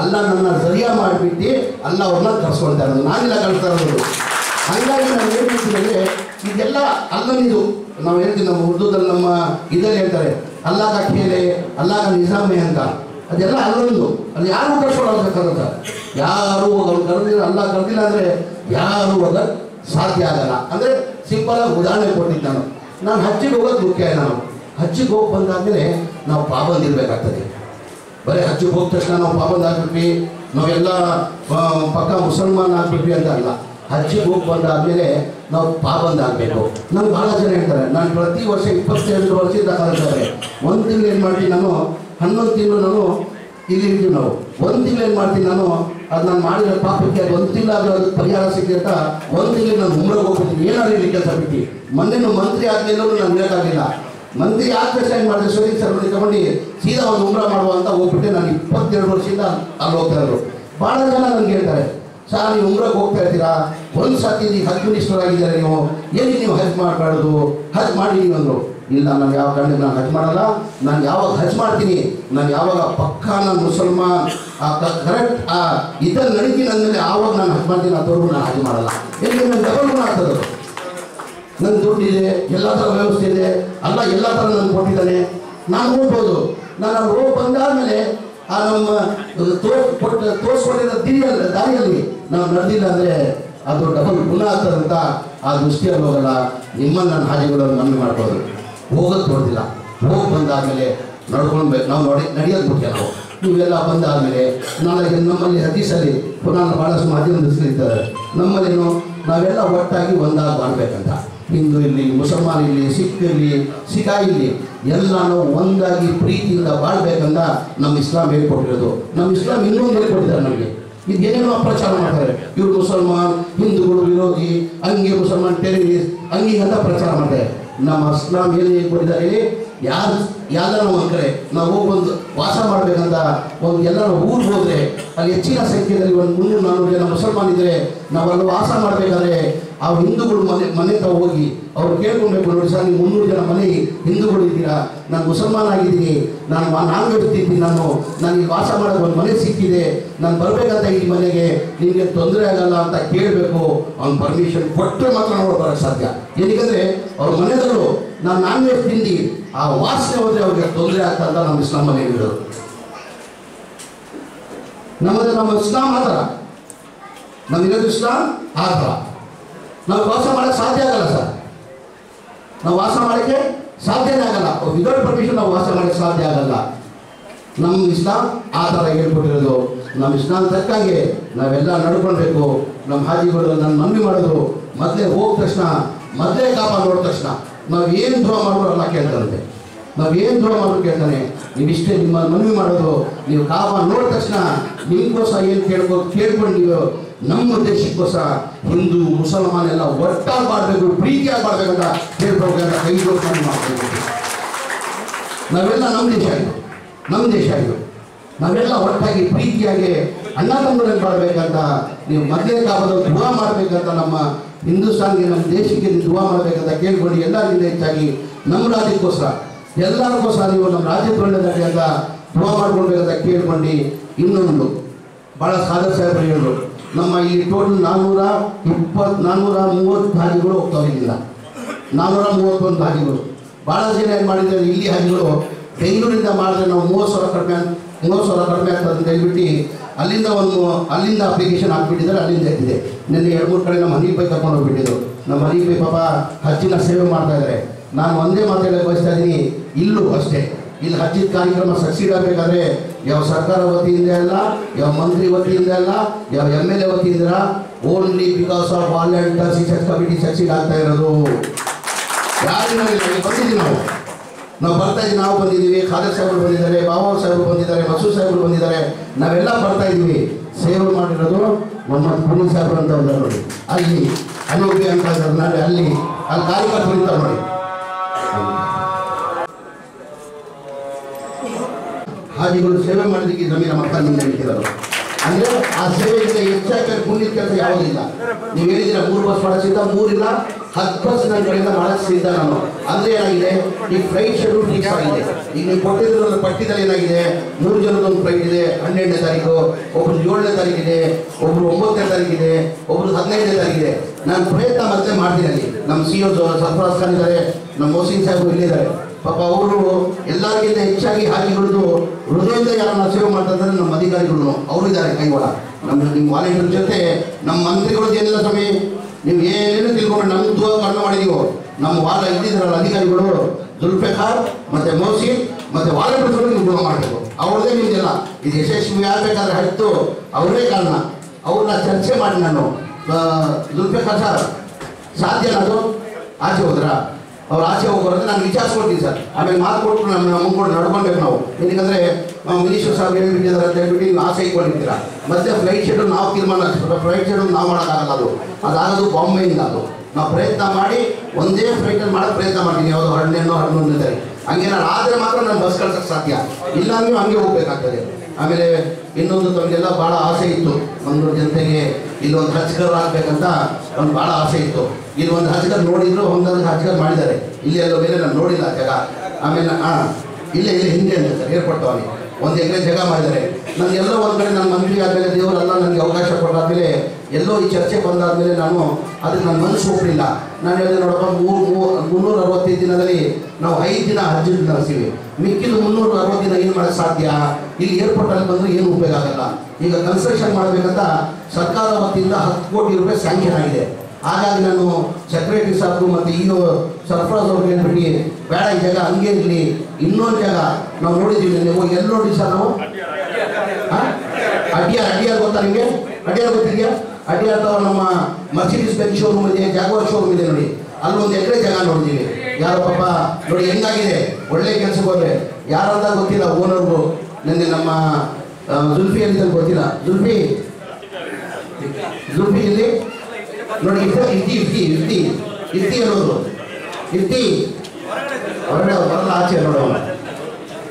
ಅಲ್ಲ ನನ್ನ ಸರಿಯ ಮಾಡಿಬಿಟ್ಟು ಅಲ್ಲ ಅವ್ರನ್ನ ಕರ್ಸ್ಕೊಳ್ತಾ ನಾನಿಲ್ಲ ನಾನೆಲ್ಲ ಕಳಿಸ್ತಾ ಇರೋದು ಹಂಗಾಗಿ ನಾನು ಅಂದರೆ, ಇದೆಲ್ಲ ಅಲ್ಲನಿದು ನಾವು ಹೇಳ್ತೀವಿ ನಮ್ಮ ಉರ್ದುದಲ್ಲಿ ನಮ್ಮ ಇದರಲ್ಲಿ ಹೇಳ್ತಾರೆ ಅಲ್ಲಾಗ ಖೇಲೆ, ಅಲ್ಲಾಗ ನಿಜಾಮೆ ಅಂತ. ಅದೆಲ್ಲ ಅಲ್ಲೊಂದು. ಅಲ್ಲಿ ಯಾರು ಕಳ್ಸ್ಕೊಳ್ಳೋದಕ್ಕಾಗತ್ತ ಯಾರು ಅವ್ರು ಕರೆದಿಲ್ಲ, ಅಲ್ಲ ಕರೆದಿಲ್ಲ ಅಂದರೆ ಯಾರು ಅದ ಸಾಧ್ಯ ಆಗಲ್ಲ. ಅಂದರೆ ಸಿಂಪಲ್ ಆಗಿ ಉದಾಹರಣೆ ಕೊಟ್ಟಿದ್ದ ನಾನು. ನಾನು ಹಚ್ಚಿಗೆ ಹೋಗೋದು ಮುಖ್ಯ ನಾನು. ಹಚ್ಚಿಗೆ ಹೋಗಿ ಬಂದಾದ್ಮೇಲೆ ನಾವು ಪಾಬಂದ್ ಇರಬೇಕಾಗ್ತದೆ. ಬರೀ ಹಚ್ಚಿಗೆ ಹೋದ ತಕ್ಷಣ ನಾವು ಪಾಬಂದ್ ಆಗ್ಬಿಟ್ವಿ. ನಾವೆಲ್ಲ ಪಕ್ಕ ಮುಸಲ್ಮಾನ್ ಆಗ್ಬಿಟ್ವಿ ಅಂತ ಅಲ್ಲ. ಹಜ್ಜಿಗೆ ಹೋಗಿ ಬಂದಾದ್ಮೇಲೆ ನಾವು ಪಾಬಂದ್ ಆಗಬೇಕು. ನಾನು ಭಾಳ ಜನ ಹೇಳ್ತಾರೆ, ನಾನು ಪ್ರತಿ ವರ್ಷ ಇಪ್ಪತ್ತೆರಡು ವರ್ಷದಿಂದ ಕಲಿತಾರೆ ಒಂದು ತಿಂಗಳು ಏನು ಮಾಡಿ ನಾನು? ಹನ್ನೊಂದು ತಿಂಗಳು ನಾನು ಇಲ್ಲಿ ಇದ್ದು ನಾವು. ಒಂದು ತಿಂಗಳು ಏನು ಮಾಡ್ತೀನಿ ನಾನು ಅದು ನಾನು ಮಾಡಿರೋ ಪಾಪಕ್ಕೆ ಅದು ಒಂದು ತಿಂಗಳಾದ್ರೂ ಅದು ಪರಿಹಾರ ಸಿಗಲಿ ಅಂತ ಒಂದು ತಿಂಗಳು ನಾನು ಉಮ್ರಿಗೆ ಹೋಗ್ಬಿಡ್ತೀನಿ. ಏನಾದ್ರು ಇಲ್ಲಿ ಕೆಲಸ ಬಿಟ್ಟು. ಮೊನ್ನೆನೂ ಮಂತ್ರಿ ಆದ್ಮೇಲೆ ನಾನು ಇರೋಕ್ಕಾಗಿಲ್ಲ ಮಂತ್ರಿ ಆದ ತಕ್ಷಣ ಏನು ಮಾಡಿದೆ ಸರಿ ಸರ್ ತಗೊಂಡು ಸೀದಾ ಒಂದು ಉಮ್ರ ಮಾಡುವ ಅಂತ ಹೋಗ್ಬಿಟ್ಟೆ. ನಾನು ಇಪ್ಪತ್ತೆರಡು ವರ್ಷದಿಂದ ಅಲ್ಲಿ ಹೋಗ್ತಾ ಇದ್ರು ಭಾಳ ಜನ ನನಗೆ ಹೇಳ್ತಾರೆ ಸರ್, ನೀವು ಉಮ್ರಕ್ಕೆ ಹೋಗ್ತಾ ಇರ್ತೀರಾ? ಒಂದು ಸತಿ ನೀವು ಹಜ್ ಮಿನಿಸ್ಟರ್ ಆಗಿದ್ದಾರೆ ನೀವು? ಎಲ್ಲಿ ನೀವು ಹಜ್ ಮಾಡಬಾರ್ದು? ಹಜ್ ಮಾಡಿ ನೀವು ಅಂದರು. ಇಲ್ಲ, ನಾನು ಯಾವ ಕಾರಣಕ್ಕೆ ನಾನು ಹಜ್ ಮಾಡಲ್ಲ. ನಾನು ಯಾವಾಗ ಹಜ್ ಮಾಡ್ತೀನಿ? ನಾನು ಯಾವಾಗ ಪಕ್ಕ ನಾನು ಮುಸಲ್ಮಾನ್? ಆ ಕರೆಕ್ಟ್ ಆ ಇದ್ದಲ್ಲಿ ನಡೀತೀನಿ ಅಂದಮೇಲೆ ಆವಾಗ ನಾನು ಹಜ್ ಮಾಡ್ತೀನಿ ಅದುವರೆಗೂ ನಾನು ಹಜ್ ಮಾಡಲ್ಲ. ಎಲ್ಲಿ ನನ್ನ ಡಬಲ್ ದುಡ್ಡು ನನ್ನ ದುಡ್ಡಿದೆ ಎಲ್ಲ ಥರ ವ್ಯವಸ್ಥೆ ಇದೆ. ಅಲ್ಲ, ಎಲ್ಲ ಥರ ನಾನು ಕೊಟ್ಟಿದ್ದಾನೆ. ನಾನು ಹೋಗ್ಬೋದು ನಾನು ಅವ್ರು ಹೋಗಿ ಬಂದಾದ್ಮೇಲೆ ಆ ನಮ್ಮ ತೋ ಕೊಟ್ಟ ತೋರಿಸ್ಕೊಂಡಿರೋ ದಿರಿಯಲ್ಲಿ, ದಾರಿಯಲ್ಲಿ ನಾವು ನಡೆದಿಲ್ಲ ಅಂದರೆ ಅದು ಡಬಲ್ ಗುಣ ಆಗ್ತದಂತ ಆ ದೃಷ್ಟಿಯಲ್ಲಿ ಹೋಗಲ್ಲ. ನಿಮ್ಮನ್ನು ನಾನು ಹಾಜಿಗಳನ್ನು ಮನವಿ ಮಾಡ್ಬೋದು ಹೋಗೋದು ತೊಡ್ದಿಲ್ಲ ಹೋಗಿ ಬಂದಾದ್ಮೇಲೆ ನಡ್ಕೊಳ್ಬೇಕು ನಾವು ನೋಡಿ ನಡೆಯೋದು ಮುಖ್ಯ ನಾವು. ನೀವೆಲ್ಲ ಬಂದಾದ್ಮೇಲೆ ನಾಳೆ ನಮ್ಮಲ್ಲಿ ಹದೀಸಲ್ಲಿ ಪುನಃ ಭಾಳಷ್ಟು ಮಾಧ್ಯಮದಲ್ಲಿ ಇರ್ತಾರೆ. ನಮ್ಮಲ್ಲೇನು ನಾವೆಲ್ಲ ಒಟ್ಟಾಗಿ ಒಂದಾಗಿ ಮಾಡಬೇಕಂತ. ಹಿಂದೂ ಇರಲಿ, ಮುಸಲ್ಮಾನ್ ಇರಲಿ, ಸಿಖ್ ಇರಲಿ, ಸಿಖಾ ಇರಲಿ ಎಲ್ಲ ಒಂದಾಗಿ ಪ್ರೀತಿಯಿಂದ ಬಾಳ್ಬೇಕಂತ ನಮ್ಮ ಇಸ್ಲಾಂ ಹೇಳ್ಕೊಟ್ಟಿರೋದು. ನಮ್ಮ ಇಸ್ಲಾಂ ಇನ್ನೊಂದು ಹೇಳ್ಕೊಟ್ಟಿದ್ದಾರೆ ನಮಗೆ. ಇದು ಏನೇನೋ ಅಪ್ರಚಾರ ಮಾಡ್ತಾರೆ. ಇವ್ರು ಮುಸಲ್ಮಾನ್, ಹಿಂದೂಗಳು ವಿರೋಧಿ, ಹಂಗೆ ಮುಸಲ್ಮಾನ್ ಟೆರರಿಸ್ಟ್, ಹಂಗೆ ಅಂತ ಪ್ರಚಾರ ಮಾಡ್ತಾರೆ. ನಮ್ಮ ಇಸ್ಲಾಂ ಏನು ಹೇಳ್ಕೊಟ್ಟಿದ್ದಾರೆ ಯಾರು ಯಾವ್ದಾರ ಕಡೆ ನಾವು ಒಂದು ವಾಸ ಮಾಡಬೇಕಂತ ಒಂದು ಎಲ್ಲರ ಊರಿಗೆ ಹೋದ್ರೆ ಅಲ್ಲಿ ಹೆಚ್ಚಿನ ಸಂಖ್ಯೆಯಲ್ಲಿ ಒಂದು ಮುನ್ನೂರು ನಾನ್ನೂರು ಜನ ಮುಸಲ್ಮಾನ್ ಇದ್ದರೆ ನಾವು ವಾಸ ಮಾಡಬೇಕಾದ್ರೆ ಆ ಹಿಂದೂಗಳು ಮನೆ ಮನೆ ತಾವು ಹೋಗಿ ಅವ್ರು ಕೇಳ್ಕೊಬೇಕು ನೋಡಿ ಸರ್, ನೀವು ಮುನ್ನೂರು ಜನ ಮನೆ ಹಿಂದೂಗಳು ಇದ್ದೀರಾ? ನಾನು ಮುಸಲ್ಮಾನ್ ಆಗಿದ್ದೀನಿ. ನಾನು ನಾನ್ ಇರ್ತಿದ್ದೀನಿ ನಾನು ನನಗೆ ವಾಸ ಮಾಡೋಕೆ ಒಂದು ಮನೆ ಸಿಕ್ಕಿದೆ. ನಾನು ಬರಬೇಕಂತ ಈ ಮನೆಗೆ. ನಿಮಗೆ ತೊಂದರೆ ಆಗಲ್ಲ ಅಂತ ಕೇಳಬೇಕು. ಅವ್ನು ಪರ್ಮಿಷನ್ ಕೊಟ್ಟರೆ ಮಾತ್ರ ಬರೋಕ್ಕೆ ಸಾಧ್ಯ. ಏನಕ್ಕೆ ಅವ್ರ ಮನೆದವರು ನಾನು ನಾನ್ ತಿಂದು ಆ ವಾಸನೆ ಹೋದ್ರೆ ಅವ್ರಿಗೆ ತೊಂದರೆ ಆಗ್ತಂತ ನಮ್ಮ ಇಸ್ಲಾಮಲ್ಲಿ ಹೇಳಿರೋದು. ನಮ್ಮದು ನಮ್ಮ ಇಸ್ಲಾಂ ಆ ಥರ ಇರೋದು ಇಸ್ಲಾಂ ಆ ನಾವು ವಾಸ ಮಾಡೋಕ್ಕೆ ಸಾಧ್ಯ ಆಗಲ್ಲ ಸರ್. ನಾವು ವಾಸ ಮಾಡೋಕ್ಕೆ ಸಾಧ್ಯನೇ ಆಗಲ್ಲ. ವಿದೌಟ್ ಪರ್ಮಿಷನ್ ನಾವು ವಾಸ ಮಾಡೋಕ್ಕೆ ಸಾಧ್ಯ ಆಗಲ್ಲ. ನಮ್ಮ ಇಸ್ಲಾಂ ಆ ಥರ ಹೇಳ್ಕೊಟ್ಟಿರೋದು. ನಮ್ಮ ಇಸ್ಲಾಂ ತಕ್ಕಂಗೆ ನಾವೆಲ್ಲ ನಡ್ಕೊಳ್ಬೇಕು. ನಮ್ಮ ಹಾಜಿಗಳು ನನ್ನ ಮಮ್ಮಿ ಮಾಡಿದ್ರು. ಮೊದಲೇ ಹೋದ ತಕ್ಷಣ, ಮೊದಲೇ ಕಾಪ ನೋಡಿದ ತಕ್ಷಣ. ನಾವು ಏನು ದ್ರೋಹ ಮಾಡಿದ್ರು ಅಲ್ಲ ಕೇಳ್ತಾರಂತೆ ನಾವು ಏನು ದ್ರೋಹ ಮಾಡಿದ್ರು ಕೇಳ್ತಾನೆ. ಇಷ್ಟೇ ನಿಮ್ಮ ಮನವಿ ಮಾಡೋದು. ನೀವು ಕಾಪ ನೋಡಿದ ತಕ್ಷಣ ನಿಮಗೋಸ್ಕರ ಏನು ಕೇಳ್ಕೊ, ಕೇಳ್ಕೊಂಡು ನೀವು ನಮ್ಮ ದೇಶಕ್ಕೋಸ್ಕರ ಹಿಂದೂ, ಮುಸಲ್ಮಾನ್ ಎಲ್ಲ ಒಟ್ಟಾಗಿ ಮಾಡಬೇಕು, ಪ್ರೀತಿಯಾಗಿ ಮಾಡ್ಬೇಕಂತ ಕೇಳ್ಕೊಬೇಕಂತ ಕೈ ಜೋಡಿಸ್ಕೊಂಡು ಮಾಡ್ಬೇಕು ನಾವೆಲ್ಲ ನಮ್ಮ ದೇಶ ಇದು. ನಮ್ಮ ದೇಶ ಇದು. ನಾವೆಲ್ಲ ಒಟ್ಟಾಗಿ ಪ್ರೀತಿಯಾಗಿ ಅಣ್ಣ ತಮ್ಮ ಮಾಡಬೇಕಂತ, ನೀವು ಮೊದಲೇ ಕಾಪದ ದುವಾ ಮಾಡಬೇಕಂತ ನಮ್ಮ ಹಿಂದೂಸ್ತಾನ್ಗೆ ನಮ್ಮ ದೇಶಕ್ಕೆ ದುವಾ ಮಾಡಬೇಕಂತ ಕೇಳ್ಕೊಂಡು ಎಲ್ಲರಿಗಿಂತ ಹೆಚ್ಚಾಗಿ ನಮ್ಮ ರಾಜ್ಯಕ್ಕೋಸ್ಕರ, ಎಲ್ಲರಿಗೋಸ್ಕರ ನೀವು ನಮ್ಮ ರಾಜ್ಯ ಒಳ್ಳೆದಾಗಲಿ ಅಂತ ದುವಾ ಮಾಡ್ಕೊಳ್ಬೇಕಂತ ಕೇಳ್ಕೊಂಡು ಇನ್ನೊಂದು ಭಾಳ ಸಾಧಕ ಸಾಹೇಬರು ಹೇಳಿದ್ರು. ನಮ್ಮ ಈ ಟೋಟಲ್ ನಾನ್ನೂರ ಇಪ್ಪತ್ತು, ನಾನ್ನೂರ ಮೂವತ್ತು ಹಾದಿಗಳು ಹೋಗ್ತಾವೆ ಇಲ್ಲಿಂದ. ನಾನ್ನೂರ ಮೂವತ್ತೊಂದು ಹಾದಿಗಳು ಭಾಳ ಜನ ಏನು ಮಾಡಿದ್ದಾರೆ, ಇಲ್ಲಿ ಹಾದಿಗಳು ಬೆಂಗಳೂರಿಂದ ಮಾಡಿದ್ರೆ ನಾವು ಮೂವತ್ತು ಸಾವಿರ ಕಡಿಮೆ ಮೂವತ್ತು ಸಾವಿರ ಕಡಿಮೆ ಆಗ್ತದೆ ಅಂತ ಹೇಳ್ಬಿಟ್ಟು ಅಲ್ಲಿಂದ ಒಂದು, ಅಲ್ಲಿಂದ ಅಪ್ಲಿಕೇಶನ್ ಹಾಕ್ಬಿಟ್ಟಿದ್ದಾರೆ, ಅಲ್ಲಿಂದ ಎತ್ತಿದೆ. ನಿನ್ನೆ ಎರಡು ಮೂರು ಕಡೆ ನಮ್ಮ ಹನೀಫ್ ಬೈ ಕರ್ಕೊಂಡು ಹೋಗ್ಬಿಟ್ಟಿದ್ರು ನಮ್ಮ ಹನೀಫ್ ಬೈ ಪಾಪ ಹಚ್ಚಿನ ಸೇವೆ ಮಾಡ್ತಾ ಇದ್ದಾರೆ ನಾನು ಒಂದೇ ಮಾತು ಹೇಳಕ್ಕೆ ಬಯಸ್ತಾ ಇದ್ದೀನಿ ಇಲ್ಲೂ ಅಷ್ಟೇ. ಇಲ್ಲಿ ಹಚ್ಚಿದ ಕಾರ್ಯಕ್ರಮ ಸಕ್ಸೀಡ್ ಆಗಬೇಕಾದ್ರೆ, ಯಾವ ಸರ್ಕಾರ ವತಿಯಿಂದ ಅಲ್ಲ, ಯಾವ ಮಂತ್ರಿ ವತಿಯಿಂದ ಅಲ್ಲ, ಯಾವ ಎಂ ಎಲ್ ಎ ವತಿಯಿಂದ only because of volunteers committee succeed ಆಗ್ತಾ ಇರೋದು. ಯಾರಿಗೂ ಬಂದಿದ್ದೀವಿ ನಾವು. ನಾವು ಬರ್ತಾ ಇದ್ದೀವಿ, ನಾವು ಬಂದಿದ್ದೀವಿ, ಖಾದರ್ ಸಾಹೇಬರು ಬಂದಿದ್ದಾರೆ, ಬಾಬಾ ಸಾಹೇಬರು ಬಂದಿದ್ದಾರೆ, ಮಸೂದ್ ಸಾಹೇಬರು ಬಂದಿದ್ದಾರೆ, ನಾವೆಲ್ಲ ಬರ್ತಾ ಇದ್ದೀವಿ. ಸೇವೆ ಮಾಡಿರೋದು ಮೊಹಮ್ಮದ್ ಪುನೀತ್ ಸಾಹೇಬರು ಅಂತ ಇದ್ದಾರೆ ನೋಡಿ. ಅಲ್ಲಿ ಅನೋಪಿ ಅಂತ ನಾಳೆ ಅಲ್ಲಿ ಅಲ್ಲಿ ಕಾರ್ಯಕರ್ತರು ಇರ್ತಾರೆ ನೋಡಿ. ಹಾಜಿಗಳು ಸೇವೆ ಮಾಡಲಿಕ್ಕೆ ಜಮೀನ ಇಟ್ಟಿರೋದು ಅಂದ್ರೆ ಆ ಸೇವೆಯಿಂದ ಹೆಚ್ಚಾಗಿ ಪುಣ್ಯದ ಕೆಲಸ ಯಾವುದಿಲ್ಲ. ನೀವು ಹೇಳಿದ್ದೀರ ಮೂರು ಬಸ್ ಮಾಡಿಸಿದ್ದ ಮೂರಿಲ್ಲ. ಹತ್ತು ಬಸ್ ನನ್ನ ಕಡೆಯಿಂದ ಮಾಡಿಸಿದ್ದ ನಾನು. ಅಂದ್ರೆ ಏನಾಗಿದೆ? ಈ ಫ್ಲೈಟ್ ಶೆಡ್ಯೂಲ್ ಫಿಕ್ಸ್ ಆಗಿದೆ. ಈಗ ನೀವು ಕೊಟ್ಟಿದ್ರಲ್ಲ ಪಟ್ಟಿದಲ್ಲಿ ಏನಾಗಿದೆ? ಮೂರು ಜನದ ಒಂದು ಫ್ಲೈಟ್ ಇದೆ. ಹನ್ನೆರಡನೇ ತಾರೀಕು. ಒಬ್ರು ಏಳನೇ ತಾರೀಕಿದೆ ಒಬ್ರು ಒಂಬತ್ತನೇ ತಾರೀಕಿದೆ ಒಬ್ರು ಹದಿನೈದನೇ ತಾರೀಕಿದೆ ನಾನು ಪ್ರಯತ್ನ ಮತ್ತೆ ಮಾಡ್ತೀನಿ ಅಲ್ಲಿ. ನಮ್ಮ ಸಿ ಒ ಸರ್ಫರಾಜ್ ಖಾನ್ ಇದ್ದಾರೆ. ನಮ್ಮ ಮೋಸಿನ್ ಸಾಹೇಬ್ ಇಲ್ಲಿದ್ದಾರೆ. ಪಾಪ ಅವರು ಎಲ್ಲರಿಗಿಂತ ಹೆಚ್ಚಾಗಿ ಹಾಗೆ ಹಿಡಿದು ಹೃದಯದ ಯಾರನ್ನ ಸೇವೆ ಮಾಡ್ತಾರೆ ನಮ್ಮ ಅಧಿಕಾರಿಗಳು ಅವರು ಇದ್ದಾರೆ ಕೈವಾಡ. ನಮ್ಮ ನಿಮ್ಮ ವಾಲಂಟಿಯರ್ ಜೊತೆ ನಮ್ಮ ಮಂತ್ರಿಗಳದ್ದು ಏನಿಲ್ಲ ಸ್ವಾಮಿ ನೀವು ಏನೇನು ತಿಳ್ಕೊಂಡು ನಮ್ಮ ದೂರ ಕಡಿಮೆ ಮಾಡಿದೀವೋ ನಮ್ಮ ವಾರ ಇದ್ದಿದ್ದಾರಲ್ಲ ಅಧಿಕಾರಿಗಳು ಜುಲ್ಫೆಖಾರ್ ಮತ್ತೆ ಮೋಸಿನ್ ಮತ್ತೆ ವಾಲಂಟಿಯರ್ಗಳು ನೀವು ದೂರ ಮಾಡಬೇಕು. ಅವ್ರದೇ ನಿಮ್ದೆಲ್ಲ. ಇದು ಯಶಸ್ವಿ ಆಗಬೇಕಾದ್ರೆ ಹತ್ತು ಅವರೇ ಕಾರಣ. ಅವ್ರನ್ನ ಚರ್ಚೆ ಮಾಡಿ ನಾನು. ಆ, ಜುಲ್ಫೆಖಾರ್ ಸರ್ ಸಾಧ್ಯ ಅದು? ಆಚೆ ಹೋದ್ರಾ? ಅವ್ರು ಆಚೆ ಹೋಗೋರಂದ್ರೆ ನಾನು ವಿಚಾರಿಸ್ಕೊಡ್ತೀನಿ ಸರ್. ಆಮೇಲೆ ಮಾತು ಕೊಟ್ಟು ನಮ್ಮ ಮುಂದ್ಕೊಂಡು ನಡ್ಕೊಳ್ಬೇಕು ನಾವು. ಏನಕ್ಕೆ ಮಿನಿಸ್ಟರ್ ಸಾಹೇಬ್ ಹೇಳ್ಬಿಟ್ಟಿದ್ದಾರೆ ಅಂತ ಹೇಳ್ಬಿಟ್ಟು ನೀವು ಆಸೆ ಇಟ್ಕೊಂಡಿರ್ತೀರಾ ಮತ್ತೆ ಫ್ಲೈಟ್ ಶೆಡ್ಯೂಲ್ ನಾವು ತೀರ್ಮಾನ ಫ್ಲೈಟ್ ಶೆಡ್ಯೂಲ್ ನಾವು ಮಾಡೋಕ್ಕಾಗಲ್ಲ ಅದು. ಅದಾಗೋದು ಬಾಂಬೆಯಿಂದ ಅದು. ನಾವು ಪ್ರಯತ್ನ ಮಾಡಿ ಒಂದೇ ಫ್ಲೈಟಲ್ಲಿ ಮಾಡೋಕ್ಕೆ ಪ್ರಯತ್ನ ಮಾಡ್ತೀನಿ ಯಾವುದು ಹನ್ನೆರಡು ಹನ್ನೊಂದನೇ ತಾರೀಕು ಹಂಗೆ ನಾನು ಆದರೆ ಮಾತ್ರ ನಾನು ಬಸ್ ಕಳ್ಸೋಕ್ಕೆ ಸಾಧ್ಯ. ಇಲ್ಲ ನೀವು ಹಂಗೆ ಹೋಗ್ಬೇಕಾಗ್ತದೆ. ಆಮೇಲೆ ಇನ್ನೊಂದು ತಮಗೆಲ್ಲ ಭಾಳ ಆಸೆ ಇತ್ತು. ಮಂಗಳೂರು ಜನತೆಗೆ ಇಲ್ಲೊಂದು ರಚಕರಾಗಬೇಕಂತ ಒಂದು ಭಾಳ ಆಸೆ ಇತ್ತು. ಇಲ್ಲಿ ಒಂದು ಹಚ್ಕರ್ ನೋಡಿದ್ರು ಒಂದೊಂದು ಹಚ್ಕರ್ ಮಾಡಿದ್ದಾರೆ. ಇಲ್ಲಿ ಎಲ್ಲೋ ಬೇರೆ ನಾನು ನೋಡಿಲ್ಲ ಜಗ. ಆಮೇಲೆ ಹಾಂ ಇಲ್ಲೇ, ಇಲ್ಲಿ ಹಿಂದೆ ಅಂತ ಸರ್ ಏರ್ಪೋರ್ಟ್ ಅವನಿಗೆ ಒಂದು ಎಕರೆ ಜಗ ಮಾಡಿದ್ದಾರೆ. ನಾನು ಎಲ್ಲೋ ಒಂದು ಕಡೆ ನನ್ನ ಮಂತ್ರಿ ಆದಮೇಲೆ ದೇವರೆಲ್ಲ ನನಗೆ ಅವಕಾಶ ಕೊಟ್ಟಾದ್ಮೇಲೆ ಎಲ್ಲೋ ಈ ಚರ್ಚೆ ಬಂದಾದ್ಮೇಲೆ ನಾನು ಅದಕ್ಕೆ ನನ್ನ ಮನಸ್ಸು ಒಪ್ಪಲಿಲ್ಲ ನಾನು ಹೇಳಿದೆ, ನೋಡಪ್ಪ, ಮೂರು ಮುನ್ನೂರ ಅರವತ್ತೈದು ದಿನದಲ್ಲಿ ನಾವು ಐದು ದಿನ ಹಜ್ಜು ನಡೆಸ್ತೀವಿ. ಮಿಕ್ಕಿದ ಮುನ್ನೂರ ಅರವತ್ತು ದಿನ ಏನು ಮಾಡೋಕ್ಕೆ ಸಾಧ್ಯ? ಇಲ್ಲಿ ಏರ್ಪೋರ್ಟಲ್ಲಿ ಬಂದರೆ ಏನು ಉಪಯೋಗ ಆಗಲ್ಲ? ಈಗ ಕನ್ಸ್ಟ್ರಕ್ಷನ್ ಮಾಡಬೇಕಂತ ಸರ್ಕಾರ ವತಿಯಿಂದ ಹತ್ತು ಕೋಟಿ ರೂಪಾಯಿ ಸ್ಯಾಂಕ್ಷನ್ ಆಗಿದೆ. ಹಾಗಾಗಿ ನಾನು ಸೆಕ್ರೆಟರಿ ಸಾಹೇಬರು ಮತ್ತು ಈಗ ಸರ್ಫರಾಜ್ ಅವ್ರಿಗೆ ಹೇಳ್ಬಿಟ್ಟು ಬೇಡ ಈ ಜಾಗ, ಹಂಗೆ ಇರಲಿ. ಇನ್ನೊಂದು ಜಾಗ ನಾವು ನೋಡಿದ್ದೀವಿ ನೀವು ಎಲ್ಲಿ ನೋಡಿ ಸರ್ ನಾವು? ಆ? ಅಡ್ಯಾರ್ ಅಡ್ಯಾರ್ ಗೊತ್ತಾ ನಿಮಗೆ? ಅಡ್ಯಾರ್ ಗೊತ್ತಿದೆಯಾ? ಅಡ್ಯಾರ್ ಅಥವಾ ನಮ್ಮ ಮರ್ಸಿಡೀಸ್ ಬೆಂಚ್ ಶೋರೂಮ್ ಇದೆ ಜಾಗ್ವಾರ್ ಶೋರೂಮ್ ಇದೆ ನೋಡಿ. ಅಲ್ಲೊಂದು ಎಕರೆ ಜಾಗ ನೋಡಿದ್ದೀವಿ ಯಾರು ಪಾಪ ನೋಡಿ ಹೆಂಗಾಗಿದೆ? ಒಳ್ಳೆ ಕೆಲಸಕ್ಕೆ ಹೋದ್ರೆ. ಯಾರಂತ ಗೊತ್ತಿಲ್ಲ ಓನರ್ಗೂ. ನನಗೆ ನಮ್ಮ ಜುಲ್ಫಿ ಅಂತ ಗೊತ್ತಿಲ್ಲ. ಜುಲ್ಫಿ? ಜುಲ್ಫಿ ಇಲ್ಲಿ ನೋಡಿ ಇರ್ತಿ ಇರ್ತಿ ಇರ್ತಿ ಇರ್ತಿ ಅನ್ನೋದು. ಇರ್ತಿ ಹೊರಗಡೆ ಬರಲ್ಲ, ಆಚೆ ನೋಡೋ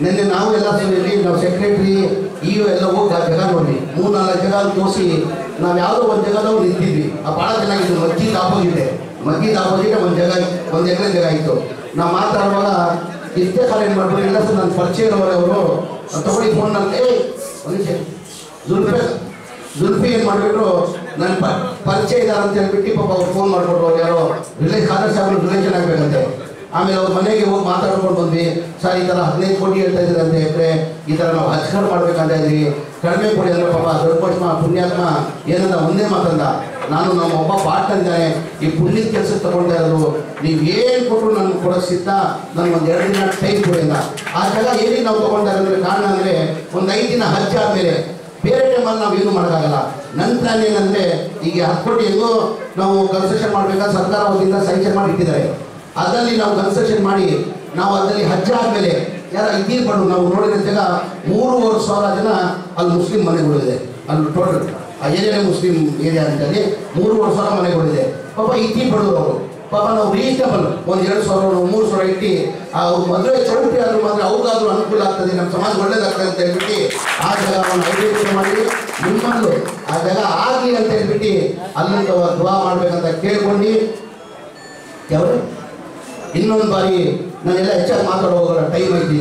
ನಿನ್ನೆ ನಾವು ಎಲ್ಲ ಸೇರಿ ನಾವು ಸೆಕ್ರೆಟ್ರಿ ಇ ಎಲ್ಲ ಹೋಗಿ ಆ ಜಗ ನೋಡಿ. ಮೂರು ನಾಲ್ಕು ಜಾಗ ತೋರಿಸಿ, ನಾವು ಯಾವುದೋ ಒಂದು ಅವ್ರು ನಿಂತಿದ್ವಿ. ಆ ಭಾಳ ಚೆನ್ನಾಗಿತ್ತು ಮಜ್ಜಿದ ಆಪೋಸಿಟ್ ಮಜ್ಜಿದ ಆಪೋಸಿಟ್ ಒಂದು ಜಗ ಒಂದು ಎಕರೆ ಜಗ ಇತ್ತು ನಾವು ಮಾತಾಡುವಾಗ ಇಷ್ಟೇ ಕಾಲ ಏನು ಮಾಡ್ಬೋದು ಇಲ್ಲ ಸರ್ ನನ್ನ ಪರಿಚಯ ಅವರು. ತಗೊಳ್ಳಿ ಫೋನ್ ಏ ಒಂದು ನಿಮಿಷ. ಜುಲ್ಫೆ ಏನು ಮಾಡಿಬಿಟ್ರು ನನ್ನ ಪರಿಚಯ ಇದ್ದಾರೆ ಅಂತ ಹೇಳ್ಬಿಟ್ಟು ಪಾಪ ಅವ್ರು ಫೋನ್ ಮಾಡ್ಕೊಟ್ರು, ಅವ್ರು ಯಾರೋ ರಿಲೇ ಖಾದರ್ ಸಾಹೇಬ್ರು ರಿಲೇಷನ್ ಆಗಬೇಕಂತೆ. ಆಮೇಲೆ ಅವ್ರ ಮನೆಗೆ ಹೋಗಿ ಮಾತಾಡ್ಕೊಂಡು ಬಂದ್ವಿ. ಸರ್, ಈ ಥರ ಹದಿನೈದು ಕೋಟಿ ಹೇಳ್ತಾ ಇದ್ದೀರಿ ಅಂತ ಹೇಳಿದ್ರೆ ಈ ಥರ ನಾವು ಹಚ್ಕರ್ ಮಾಡ್ಬೇಕಂತ ಇದ್ರಿ ಕಡಿಮೆ ಕೊಡಿ ಅಂದ್ರೆ ಪಾಪ ದೊಡ್ಡ ಪುಣ್ಯಾತ್ಮ ಏನಂದ, ಒಂದೇ ಮಾತಂದ. ನಾನು ನಮ್ಮ ಒಬ್ಬ ಪಾಠ ಇದ್ದಾನೆ. ಈ ಪುಣ್ಯದ ಕೆಲಸ ಇರೋದು. ನೀವು ಏನು ಕೊಟ್ಟರು ನನಗೆ ಕೊಡಕ್ ಸಿದ್ಧ? ನನಗೆ ಎರಡು ದಿನ ಟೈಮ್ ಕೊಡಿ ಅಂದ. ಆ ಜಾಗ ಏನಿಗೆ ನಾವು ತಗೊಂಡ್ರೆ ಕಾರಣ ಅಂದರೆ, ಒಂದು ಐದು ದಿನ ಹಜ್ ಆದಮೇಲೆ ಬೇರೆ ಟೈಮಲ್ಲಿ ನಾವು ಏನು ಮಾಡೋಕ್ಕಾಗಲ್ಲ. ನನ್ನ ಪ್ಲಾನ್ ಏನಂದರೆ ಈಗ ಹತ್ತು ಕೋಟಿ ನಾವು ಕನ್ಸ್ಟ್ರಕ್ಷನ್ ಮಾಡ್ಬೇಕಾದ ಸರ್ಕಾರ ವತಿಯಿಂದ ಸ್ಯಾಂಕ್ಷನ್ ಮಾಡಿ ಇಟ್ಟಿದ್ದಾರೆ. ಅದರಲ್ಲಿ ನಾವು ಕನ್ಸ್ಟ್ರಕ್ಷನ್ ಮಾಡಿ, ನಾವು ಅದರಲ್ಲಿ ಹಜ್ ಆದಮೇಲೆ, ಯಾರ ಇದ್ದೀರ್ ಬಂದು, ನಾವು ನೋಡಿದ ಜಾಗ ಮೂರುವರೆ ಸಾವಿರ ಜನ ಅಲ್ಲಿ ಮುಸ್ಲಿಂ ಮನೆಗಳಿದೆ. ಅಲ್ಲಿ ಟೋಟಲ್ ಆ ಏರಿಯಾನೇ ಮುಸ್ಲಿಂ ಏರಿಯಾ ಅಂತೇಳಿ ಮೂರುವರೆ ಸಾವಿರ ಮನೆಗಳಿದೆ. ಪಾಪ ಇತ್ತಿ ಪಡೋರು ಅವರು ಪಾಪ ನಾವು ರೀಸನಬಲ್ ಒಂದು ಎರಡು ಸಾವಿರ ಮೂರು ಸಾವಿರ ಇಟ್ಟು, ಆ ಮದುವೆ ಚೌಟ್ರಿ ಆದರೂ ಮಾತ್ರ ಅವ್ರಿಗಾದ್ರೂ ಅನುಕೂಲ ಆಗ್ತದೆ. ನಮ್ಮ ಸಮಾಜ ಒಳ್ಳೇದಾಗ್ತದೆ ಅಂತ ಹೇಳ್ಬಿಟ್ಟು ಆ ಜಾಗವನ್ನು ಐಡೆಂಟಿಫೈ ಮಾಡಿ, ನಿಮ್ಮಲ್ಲೂ ಆ ಜಾಗ ಆಗಲಿ ಅಂತ ಹೇಳ್ಬಿಟ್ಟು ಅಲ್ಲಿಂದ ದುವಾ ಮಾಡ್ಬೇಕಂತ ಕೇಳ್ಕೊಂಡು ಯಾವ ಇನ್ನೊಂದು ಬಾರಿ ನಾನೆಲ್ಲ ಹೆಚ್ಚಾಗಿ ಮಾತಾಡೋ ಹೋಗಲ್ಲ ಟೈಮ್ ಐತಿ